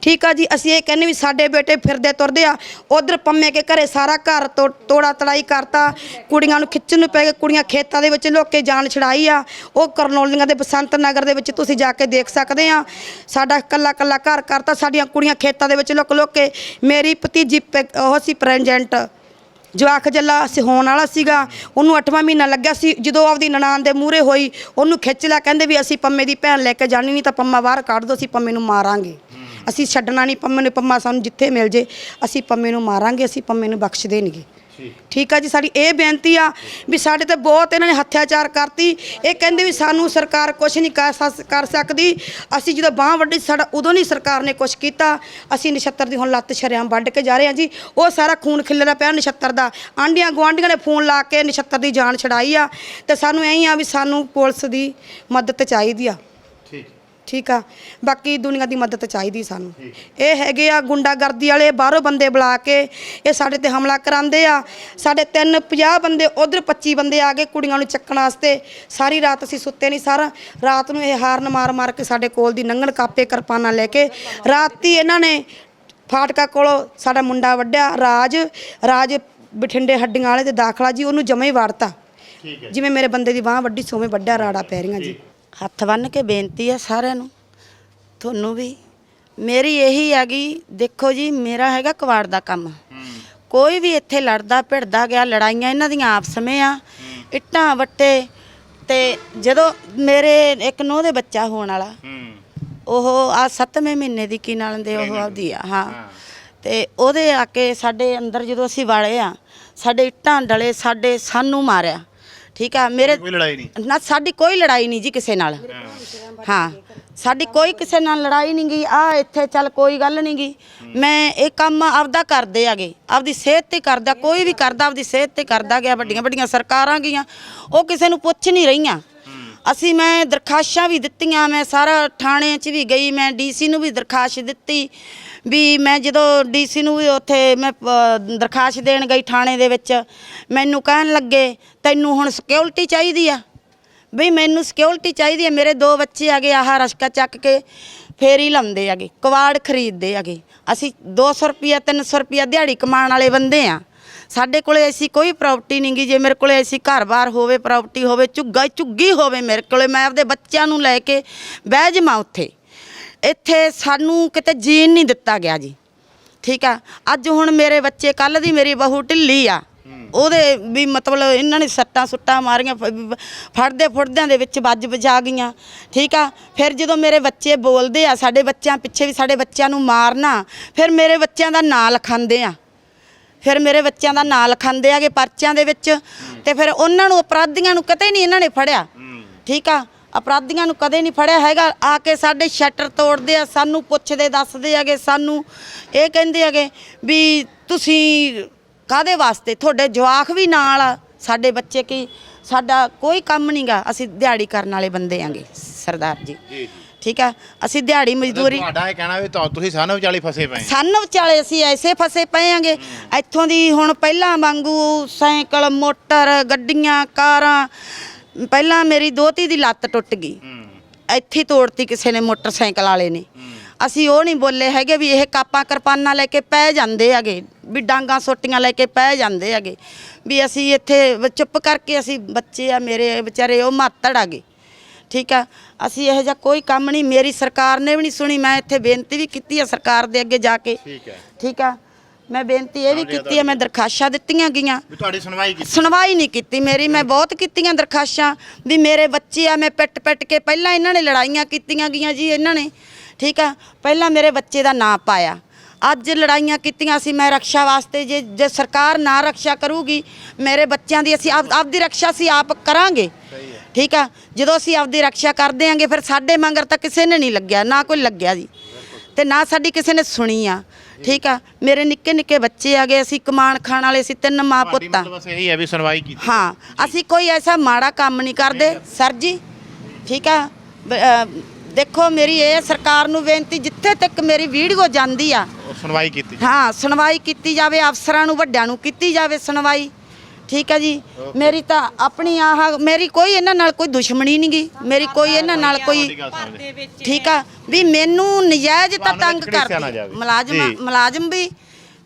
ਠੀਕ ਆ ਜੀ, ਅਸੀਂ ਇਹ ਕਹਿੰਦੇ ਵੀ ਸਾਡੇ ਬੇਟੇ ਫਿਰਦੇ ਤੁਰਦੇ ਆ, ਉਧਰ ਪੰਮੇ ਕੇ ਘਰੇ ਸਾਰਾ ਘਰ ਤੋਂ, ਤੋੜਾ ਤੜਾਈ ਕਰਤਾ, ਕੁੜੀਆਂ ਨੂੰ ਖਿੱਚਣ ਨੂੰ ਪੈ ਗਏ, ਕੁੜੀਆਂ ਖੇਤਾਂ ਦੇ ਵਿੱਚ ਲੋਕੇ ਜਾਨ ਛੜਾਈ ਆ, ਉਹ ਕਰਨੋਲੀਆਂ ਦੇ ਬਸੰਤ ਨਗਰ ਦੇ ਵਿੱਚ ਤੁਸੀਂ ਜਾ ਕੇ ਦੇਖ ਸਕਦੇ ਆ, ਸਾਡਾ ਕੱਲਾ ਕੱਲਾ ਘਰ ਕਰਤਾ, ਸਾਡੀਆਂ ਕੁੜੀਆਂ ਖੇਤਾਂ ਦੇ ਵਿੱਚ ਲੁੱਕ ਲੁੱਕ ਕੇ, ਮੇਰੀ ਭਤੀਜੀ ਉਹ ਸੀ ਪ੍ਰੈਜੈਂਟ ਜਵਾਕ ਜੱਲਾ ਅਸੀਂ ਹੋਣ ਵਾਲਾ ਸੀਗਾ, ਉਹਨੂੰ 8ਵਾਂ ਮਹੀਨਾ ਲੱਗਿਆ ਸੀ, ਜਦੋਂ ਆਪਦੀ ਨਨਾਣ ਦੇ ਮੂਹਰੇ ਹੋਈ, ਉਹਨੂੰ ਖਿੱਚ ਲਿਆ, ਕਹਿੰਦੇ ਵੀ ਅਸੀਂ ਪੰਮੇ ਦੀ ਭੈਣ ਲੈ ਕੇ ਜਾਣੀ ਨਹੀਂ ਤਾਂ ਪੰਮਾ ਬਾਹਰ ਕੱਢ ਦੋ, ਅਸੀਂ ਪੰਮੇ ਨੂੰ ਮਾਰਾਂਗੇ। ਅਸੀਂ ਛੱਡਣਾ ਨਹੀਂ ਪੰਮੇ ਨੂੰ ਪੰਮਾ ਸਾਨੂੰ ਜਿੱਥੇ ਮਿਲ ਜੇ ਅਸੀਂ ਪੰਮੇ ਨੂੰ ਮਾਰਾਂਗੇ ਅਸੀਂ ਪੰਮੇ ਨੂੰ ਬਖਸ਼ਦੇ ਨਹੀਂਗੇ ਠੀਕ। ਆ ਜੀ ਸਾਡੀ ਇਹ ਬੇਨਤੀ ਆ ਵੀ ਸਾਡੇ ਤੇ ਬਹੁਤ ਇਹਨਾਂ ਨੇ ਹੱਥਿਆਚਾਰ ਕਰਤੀ। ਇਹ ਕਹਿੰਦੇ ਵੀ ਸਾਨੂੰ ਸਰਕਾਰ ਕੁਝ ਨਹੀਂ ਕਰ ਸਕ- ਕਰ ਸਕਦੀ। ਅਸੀਂ ਜਦੋਂ ਬਾਹ ਵੱਢੀ ਸਾਡਾ ਉਦੋਂ ਨਹੀਂ ਸਰਕਾਰ ਨੇ ਕੁਝ ਕੀਤਾ। ਅਸੀਂ ਨਛੱਤਰ ਦੀ ਹੁਣ ਲੱਤ ਸ਼ਰਿਆਮ ਵੱਢ ਕੇ ਜਾ ਰਹੇ ਹਾਂ ਜੀ। ਉਹ ਸਾਰਾ ਖੂਨ ਖਿਲਰਾ ਪਿਆ ਨਛੱਤਰ ਦਾ। ਆਂਡੀਆਂ ਗੁਆਂਢੀਆਂ ਨੇ ਫੋਨ ਲਾ ਕੇ ਨਛੱਤਰ ਦੀ ਜਾਨ ਛਡਾਈ ਆ। ਤੇ ਸਾਨੂੰ ਐਂ ਆ ਵੀ ਸਾਨੂੰ ਪੁਲਿਸ ਦੀ ਮਦਦ ਚਾਹੀਦੀ ਆ। ਠੀਕ ਆ? ਬਾਕੀ ਦੁਨੀਆ ਦੀ ਮਦਦ ਚਾਹੀਦੀ ਸਾਨੂੰ। ਇਹ ਹੈਗੇ ਆ ਗੁੰਡਾਗਰਦੀ ਵਾਲੇ ਬਾਹਰੋਂ ਬੰਦੇ ਬੁਲਾ ਕੇ ਇਹ ਸਾਡੇ ਤੇ ਹਮਲਾ ਕਰਾਉਂਦੇ ਆ। ਸਾਡੇ ਤਿੰਨ 50 ਬੰਦੇ ਉਧਰ 25 ਬੰਦੇ ਆ ਗਏ ਕੁੜੀਆਂ ਨੂੰ ਚੱਕਣ ਵਾਸਤੇ। ਸਾਰੀ ਰਾਤ ਅਸੀਂ ਸੁੱਤੇ ਨਹੀਂ ਸਾਰਾ ਰਾਤ ਨੂੰ ਇਹ ਹਾਰਨ ਮਾਰ ਮਾਰ ਕੇ ਸਾਡੇ ਕੋਲ ਦੀ ਨੰਗਣ ਕਾਪੇ ਕਿਰਪਾਨਾਂ ਲੈ ਕੇ ਰਾਤੀ ਇਹਨਾਂ ਨੇ ਫਾਟਕਾ ਕੋਲੋਂ ਸਾਡਾ ਮੁੰਡਾ ਵੱਡਿਆ ਰਾਜ ਰਾਜ ਬਠਿੰਡੇ ਹੱਡੀਆਂ ਵਾਲੇ ਤੇ ਦਾਖਲਾ ਜੀ ਉਹਨੂੰ ਜਮੇ ਹੀ ਵੜਤਾ ਠੀਕ ਹੈ ਜਿਵੇਂ ਮੇਰੇ ਬੰਦੇ ਦੀ ਬਾਹ ਵੱਡੀ ਸੋਵੇਂ ਵੱਡਿਆ ਰਾੜਾ ਪੈ ਰਹੀਆਂ ਜੀ ਹੱਥ ਬੰਨ ਕੇ ਬੇਨਤੀ ਹੈ ਸਾਰਿਆਂ ਨੂੰ। ਤੁਹਾਨੂੰ ਵੀ, ਮੇਰੀ ਇਹੀ ਹੈਗੀ ਦੇਖੋ ਜੀ, ਮੇਰਾ ਹੈਗਾ ਕਵਾੜ ਦਾ ਕੰਮ। ਕੋਈ ਵੀ ਇੱਥੇ ਲੜਦਾ, ਭਿੜਦਾ ਗਿਆ, ਲੜਾਈਆਂ ਇਹਨਾਂ ਦੀਆਂ ਆਪਸ ਵਿੱਚ ਆ। ਇੱਟਾਂ, ਵੱਟੇ ਤੇ ਜਦੋਂ ਮੇਰੇ ਇੱਕ ਨੂੰਹ ਦੇ ਬੱਚਾ ਹੋਣ ਵਾਲਾ, ਉਹ ਆ 7ਵੇਂ ਮਹੀਨੇ ਦੀ ਕੀ ਨਾਲ ਦੇ ਉਹ ਆਉਂਦੀ ਆ, ਹਾਂ। ਤੇ ਉਹਦੇ ਆ ਕੇ ਸਾਡੇ ਅੰਦਰ ਜਦੋਂ ਅਸੀਂ ਵਾਲੇ ਆ, ਸਾਡੇ ਇੱਟਾਂ ਡਲੇ, ਸਾਡੇ ਸਾਨੂੰ ਮਾਰਿਆ। ਠੀਕ ਆ ਮੇਰੇ ਕੋਈ ਲੜਾਈ ਨਹੀਂ। ਨਾ ਸਾਡੀ ਕੋਈ ਲੜਾਈ ਨਹੀਂ ਜੀ ਕਿਸੇ ਨਾਲ। ਹਾਂ ਸਾਡੀ ਕੋਈ ਕਿਸੇ ਨਾਲ ਲੜਾਈ ਨਹੀਂ ਗਈ ਆ ਇੱਥੇ ਚੱਲ ਕੋਈ ਗੱਲ ਨਹੀਂ ਗਈ ਮੈਂ ਇਹ ਕੰਮ ਆਪਦਾ ਕਰਦੇ ਆਗੇ। ਆਪਦੀ ਸਿਹਤ ਤੇ ਕਰਦਾ ਕੋਈ ਵੀ ਕਰਦਾ ਆਪਦੀ ਸਿਹਤ ਤੇ ਕਰਦਾ ਗਿਆ ਵੱਡੀਆਂ ਵੱਡੀਆਂ ਸਰਕਾਰਾਂ ਗਈਆਂ। ਉਹ ਕਿਸੇ ਨੂੰ ਪੁੱਛ ਨਹੀਂ ਰਹੀਆਂ। ਅਸੀਂ ਮੈਂ ਦਰਖਾਸ਼ਾਂ ਵੀ ਦਿੱਤੀਆਂ ਮੈਂ ਸਾਰਾ ਥਾਣੇ 'ਚ ਵੀ ਗਈ ਮੈਂ ਡੀਸੀ ਨੂੰ ਵੀ ਦਰਖਾਸਤ ਦਿੱਤੀ ਵੀ ਮੈਂ ਜਦੋਂ ਡੀਸੀ ਨੂੰ ਵੀ ਉੱਥੇ ਮੈਂ ਅ, ਦਰਖਾਸਤ ਦੇਣ ਗਈ ਥਾਣੇ ਦੇ ਵਿੱਚ ਮੈਨੂੰ ਕਹਿਣ ਲੱਗੇ ਤੈਨੂੰ ਹੁਣ ਸਿਕਿਉਰਿਟੀ ਚਾਹੀਦੀ ਆ? ਵੀ ਮੈਨੂੰ ਸਿਕਿਉਰਿਟੀ ਚਾਹੀਦੀ ਹੈ ਮੇਰੇ ਦੋ ਬੱਚੇ ਆਗੇ ਆਹ ਰਸ਼ਕਾ ਚੱਕ ਕੇ ਫੇਰ ਹੀ ਲਾਉਂਦੇ ਆਗੇ ਕਵਾੜ ਖਰੀਦਦੇ ਆਗੇ ਅਸੀਂ 200 ਰੁਪਿਆ 300 ਰੁਪਿਆ ਦਿਹਾੜੀ ਕਮਾਉਣ ਵਾਲੇ ਬੰਦੇ ਆ। ਸਾਡੇ ਕੋਲੇ ਐਸੀ ਕੋਈ ਪ੍ਰਾਪਰਟੀ ਨਹੀਂ ਗੀ, ਜੇ ਮੇਰੇ ਕੋਲੇ ਐਸੀ ਘਰ-ਬਾਰ ਹੋਵੇ ਪ੍ਰਾਪਰਟੀ ਹੋਵੇ, ਝੁੱਗਾ ਝੁੱਗੀ ਹੋਵੇ ਮੇਰੇ ਕੋਲੇ, ਮੈਂ ਆਪਦੇ ਬੱਚਿਆਂ ਨੂੰ ਲੈ ਕੇ ਬਹਿ ਜਾਵਾਂ ਉੱਥੇ। ਇੱਥੇ ਸਾਨੂੰ ਕਿਤੇ ਜੀਣ ਨਹੀਂ ਦਿੱਤਾ ਗਿਆ ਜੀ। ਠੀਕ ਆ? ਅੱਜ ਹੁਣ ਮੇਰੇ ਬੱਚੇ, ਕੱਲ ਦੀ ਮੇਰੀ ਬਹੂ ਢਿੱਲੀ ਆ। ਉਹਦੇ ਵੀ ਮਤਲਬ ਇਹਨਾਂ ਨੇ ਸੱਟਾਂ ਸੁੱਟਾਂ ਮਾਰੀਆਂ ਫੜਦੇ ਫੁੜਦਿਆਂ ਦੇ ਵਿੱਚ ਵੱਜ ਵਜਾ ਗਈਆਂ। ਠੀਕ ਆ? ਫਿਰ ਜਦੋਂ ਮੇਰੇ ਬੱਚੇ ਬੋਲਦੇ ਆ, ਸਾਡੇ ਬੱਚਿਆਂ ਪਿੱਛੇ ਵੀ ਸਾਡੇ ਬੱਚਿਆਂ ਨੂੰ ਮਾਰਨਾ, ਫਿਰ ਮੇਰੇ ਬੱਚਿਆਂ ਦਾ ਨਾਂ ਲਿਖਾਉਂਦੇ ਆ। ਫਿਰ ਮੇਰੇ ਬੱਚਿਆਂ ਦਾ ਨਾਂ ਲਿਖਾਉਂਦੇ ਆਗੇ ਪਰਚਿਆਂ ਦੇ ਵਿੱਚ ਤੇ ਫਿਰ ਉਹਨਾਂ ਨੂੰ, ਅਪਰਾਧੀਆਂ ਨੂੰ ਕਦੇ ਨਹੀਂ ਇਹਨਾਂ ਨੇ ਫੜਿਆ। ਠੀਕ ਆ? ਅਪਰਾਧੀਆਂ ਨੂੰ ਕਦੇ ਨਹੀਂ ਫੜਿਆ ਹੈਗਾ। ਆ ਕੇ ਸਾਡੇ ਸ਼ਟਰ ਤੋੜਦੇ ਆ, ਸਾਨੂੰ ਪੁੱਛਦੇ, ਦੱਸਦੇ ਆਗੇ, ਸਾਨੂੰ ਇਹ ਕਹਿੰਦੇ ਆਗੇ ਵੀ ਤੁਸੀਂ ਕਾਦੇ ਵਾਸਤੇ? ਤੁਹਾਡੇ ਜਵਾਕ ਵੀ ਨਾਲ ਆ। ਸਾਡੇ ਬੱਚੇ ਕੀ? ਸਾਡਾ ਕੋਈ ਕੰਮ ਨਹੀਂਗਾ ਅਸੀਂ ਦਿਹਾੜੀ ਕਰਨ ਵਾਲੇ ਬੰਦੇ ਆਂਗੇ, ਸਰਦਾਰ ਜੀ। ਠੀਕ ਆ ਅਸੀਂ ਦਿਹਾੜੀ ਮਜ਼ਦੂਰੀ ਤੁਹਾਡਾ ਇਹ ਕਹਿਣਾ ਵੀ ਤੁਹਾ- ਤੁਸੀਂ ਸਾਨੂੰ ਵਿਚਾਲੇ ਫਸੇ ਪਏ। ਸੰਨ ਵਿਚਾਲੇ ਅਸੀਂ ਐਸੇ ਫਸੇ ਪਏ ਆਂਗੇ। ਇੱਥੋਂ ਦੀ ਹੁਣ ਪਹਿਲਾਂ ਵਾਂਗੂ ਸਾਈਕਲ ਮੋਟਰ ਗੱਡੀਆਂ ਕਾਰਾਂ ਪਹਿਲਾਂ ਮੇਰੀ ਦੋਤੀ ਦੀ ਲੱਤ ਟੁੱਟ ਗਈ। ਇੱਥੇ ਹੀ ਤੋੜਤੀ ਕਿਸੇ ਨੇ ਮੋਟਰਸਾਈਕਲ ਵਾਲੇ ਨੇ। ਅਸੀਂ ਉਹ ਨਹੀਂ ਬੋਲੇ ਹੈਗੇ ਵੀ ਇਹ ਕਾਪਾਂ ਕਿਰਪਾਨਾਂ ਲੈ ਕੇ ਪੈ ਜਾਂਦੇ ਹੈਗੇ। ਵੀ ਡਾਂਗਾ ਸੋਟੀਆਂ ਲੈ ਕੇ ਪੈ ਜਾਂਦੇ ਹੈਗੇ। ਵੀ ਅਸੀਂ ਇੱਥੇ ਵ- ਚੁੱਪ ਕਰਕੇ ਅਸੀਂ ਬੱਚੇ ਆ ਮੇਰੇ ਵਿਚਾਰੇ ਉਹ ਮਾਤੜ ਆਗੇ ਠੀਕ ਆ? ਅਸੀਂ ਇਹੋ ਜਿਹਾ ਕੋਈ ਕੰਮ ਨਹੀਂ ਮੇਰੀ ਸਰਕਾਰ ਨੇ ਵੀ ਨਹੀਂ ਸੁਣੀ ਮੈਂ ਇੱਥੇ ਬੇਨਤੀ ਵੀ ਕੀਤੀ ਆ ਸਰਕਾਰ ਦੇ ਅੱਗੇ ਜਾ ਕੇ। ਠੀਕ ਹੈ। ਠੀਕ ਆ? ਮੈਂ ਬੇਨਤੀ ਇਹ ਵੀ ਕੀਤੀ ਆ ਮੈਂ ਦਰਖਾਸ਼ਾਂ ਦਿੱਤੀਆਂ ਗਈਆਂ। ਵੀ ਤੁਹਾਡੀ ਸੁਣਵਾਈ ਕੀਤੀ। ਸੁਣਵਾਈ ਨਹੀਂ ਕੀਤੀ ਮੇਰੀ ਮੈਂ ਬਹੁਤ ਕੀਤੀਆਂ ਦਰਖਾਸ਼ਾਂ ਵੀ ਮੇਰੇ ਬੱਚੇ ਆ ਮੈਂ ਪਿੱਟ ਪਿੱਟ ਕੇ ਪਹਿਲਾਂ ਇਹਨਾਂ ਨੇ ਲੜਾਈਆਂ ਕੀਤੀਆਂ ਗਈਆਂ ਜੀ ਇਹਨਾਂ ਨੇ। ਠੀਕ ਆ? ਪਹਿਲਾਂ ਮੇਰੇ ਬੱਚੇ ਦਾ ਨਾਂ ਪਾਇਆ। ਅੱਜ ਲੜਾਈਆਂ ਕੀਤੀਆਂ ਸੀ ਮੈਂ ਰੱਖਿਆ ਵਾਸਤੇ ਜੇ ਜੇ ਸਰਕਾਰ ਨਾ ਰੱਖਿਆ ਕਰੂਗੀ ਮੇਰੇ ਬੱਚਿਆਂ ਦੀ ਅਸੀਂ ਆਪ ਆਪਦੀ ਰੱਖਿਆ ਅਸੀਂ ਆਪ ਕਰਾਂਗੇ। ਠੀਕ ਆ? ਜਦੋਂ ਅਸੀਂ ਆਪਦੀ ਰੱਖਿਆ ਕਰਦੇ ਆਂਗੇ ਫਿਰ ਸਾਡੇ ਮੰਗਰ ਤਾਂ ਕਿਸੇ ਨੇ ਨਹੀਂ ਲੱਗਿਆ ਨਾ ਕੋਈ ਲੱਗਿਆ ਜੀ। ਤੇ ਨਾ ਸਾਡੀ ਕਿਸੇ ਨੇ ਸੁਣੀ ਆ। ਠੀਕ ਆ? ਮੇਰੇ ਨਿੱਕੇ ਨਿੱਕੇ ਬੱਚੇ ਆਗੇ ਅਸੀਂ ਕਮਾਨ ਖਾਣ ਵਾਲੇ ਸੀ ਤਿੰਨ ਮਾਂ ਪੁੱਤ। ਆ ਮਤਲਬ ਬਸ ਇਹੀ ਹੈ ਵੀ ਸੁਣਵਾਈ ਕੀਤੀ ਹਾਂ ਅਸੀਂ ਕੋਈ ਐਸਾ ਮਾੜਾ ਕੰਮ ਨਹੀਂ ਕਰਦੇ ਸਰ ਜੀ। ਠੀਕ ਆ? ਦੇਖੋ ਮੇਰੀ ਇਹ ਸਰਕਾਰ ਨੂੰ ਬੇਨਤੀ ਜਿੱਥੇ ਤੱਕ ਮੇਰੀ ਵੀਡੀਓ ਜਾਂਦੀ ਆ ਉਹ ਸੁਣਵਾਈ ਕੀਤੀ ਹਾਂ ਸੁਣਵਾਈ ਕੀਤੀ ਜਾਵੇ ਅਫਸਰਾਂ ਨੂੰ ਵੱਡਿਆਂ ਨੂੰ ਕੀਤੀ ਜਾਵੇ ਸੁਣਵਾਈ। ਠੀਕ ਆ ਜੀ? ਮੇਰੀ ਤਾਂ ਆਪਣੀ ਆਹ ਮੇਰੀ ਕੋਈ ਇਹਨਾਂ ਨਾਲ ਕੋਈ ਦੁਸ਼ਮਣੀ ਨਹੀਂ ਗੀ। ਮੇਰੀ ਕੋਈ ਇਹਨਾਂ ਨਾਲ ਕੋਈ ਗੱਲ ਸਮਝ ਠੀਕ ਆ ਵੀ ਮੈਨੂੰ ਨਜਾਇਜ਼ ਤਾਂ ਤੁਹਾਨੂੰ ਤੰਗ ਨਾ ਕਰਦੇ। ਜਾਵੇ। ਮੁਲਾਜ਼ਮ ਜੀ। ਮੁਲਾਜ਼ਮ ਵੀ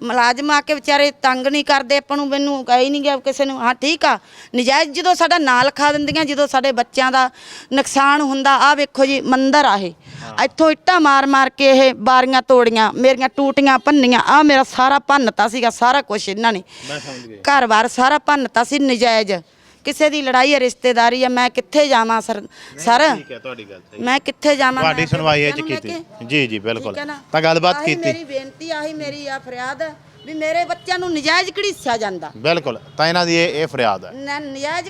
ਮੁਲਾਜ਼ਮ ਆ ਕੇ ਵਿਚਾਰੇ ਤੰਗ ਨਹੀਂ ਕਰਦੇ ਆਪਾਂ ਨੂੰ ਮੈਨੂੰ ਕਹੀ ਨਹੀਂ ਗਿਆ ਕਿਸੇ ਨੂੰ ਹਾਂ ਠੀਕ ਆ। ਨਜਾਇਜ਼ ਜਦੋਂ ਸਾਡਾ ਨਾਂ ਲਿਖਾ ਦਿੰਦੀਆਂ ਜਦੋਂ ਸਾਡੇ ਬੱਚਿਆਂ ਦਾ ਨੁਕਸਾਨ ਹੁੰਦਾ ਆ ਵੇਖੋ ਜੀ ਮੰਦਰ ਆ ਇਹ। ਇੱਥੋਂ ਇੱਟਾਂ ਮਾਰ ਮਾਰ ਕੇ ਇਹ ਬਾਰੀਆਂ ਤੋੜੀਆਂ ਮੇਰੀਆਂ ਟੂਟੀਆਂ ਭੰਨੀਆਂ ਆ ਮੇਰਾ ਸਾਰਾ ਭੰਨਤਾ ਸੀਗਾ ਸਾਰਾ ਕੁਝ ਇਹਨਾਂ ਨੇ। ਘਰ-ਬਾਰ ਸਾਰਾ ਭੰਨਤਾ ਸੀ ਨਜਾਇਜ਼। ਕਿਸੇ ਦੀ ਲੜਾਈ ਹੈ ਰਿਸ਼ਤੇਦਾਰੀ ਹੈ ਮੈਂ ਕਿੱਥੇ ਜਾਵਾਂ ਸਰ? ਸਰ? ਠੀਕ ਹੈ ਤੁਹਾਡੀ ਗੱਲ ਸਹੀ ਮੈਂ ਕਿੱਥੇ ਜਾਵਾਂ? ਤੁਹਾਡੀ ਮੈਂ ਸੁਣਵਾਈ ਇਹ ਚ ਬੱਚਿਆਂ ਨੂੰ ਲੈ ਕੀਤੀ। ਕੇ? ਜੀ ਜੀ ਬਿਲਕੁਲ। ਠੀਕ ਹੈ ਨਾ? ਤਾਂ ਗੱਲਬਾਤ ਆਹੀ ਕੀਤੀ। ਮੇਰੀ ਬੇਨਤੀ ਆਹੀ ਮੇਰੀ ਆ ਫਰਿਆਦ ਹੈ ਵੀ ਮੇਰੇ ਬੱਚਿਆਂ ਨੂੰ ਨਜਾਇਜ਼ ਘੜੀਸਿਆ ਜਾਂਦਾ। ਬਿਲਕੁਲ। ਤਾਂ ਇਹਨਾਂ ਦੀ ਇਹ ਇਹ ਫਰਿਆਦ ਹੈ। ਨ- ਨਜਾਇਜ਼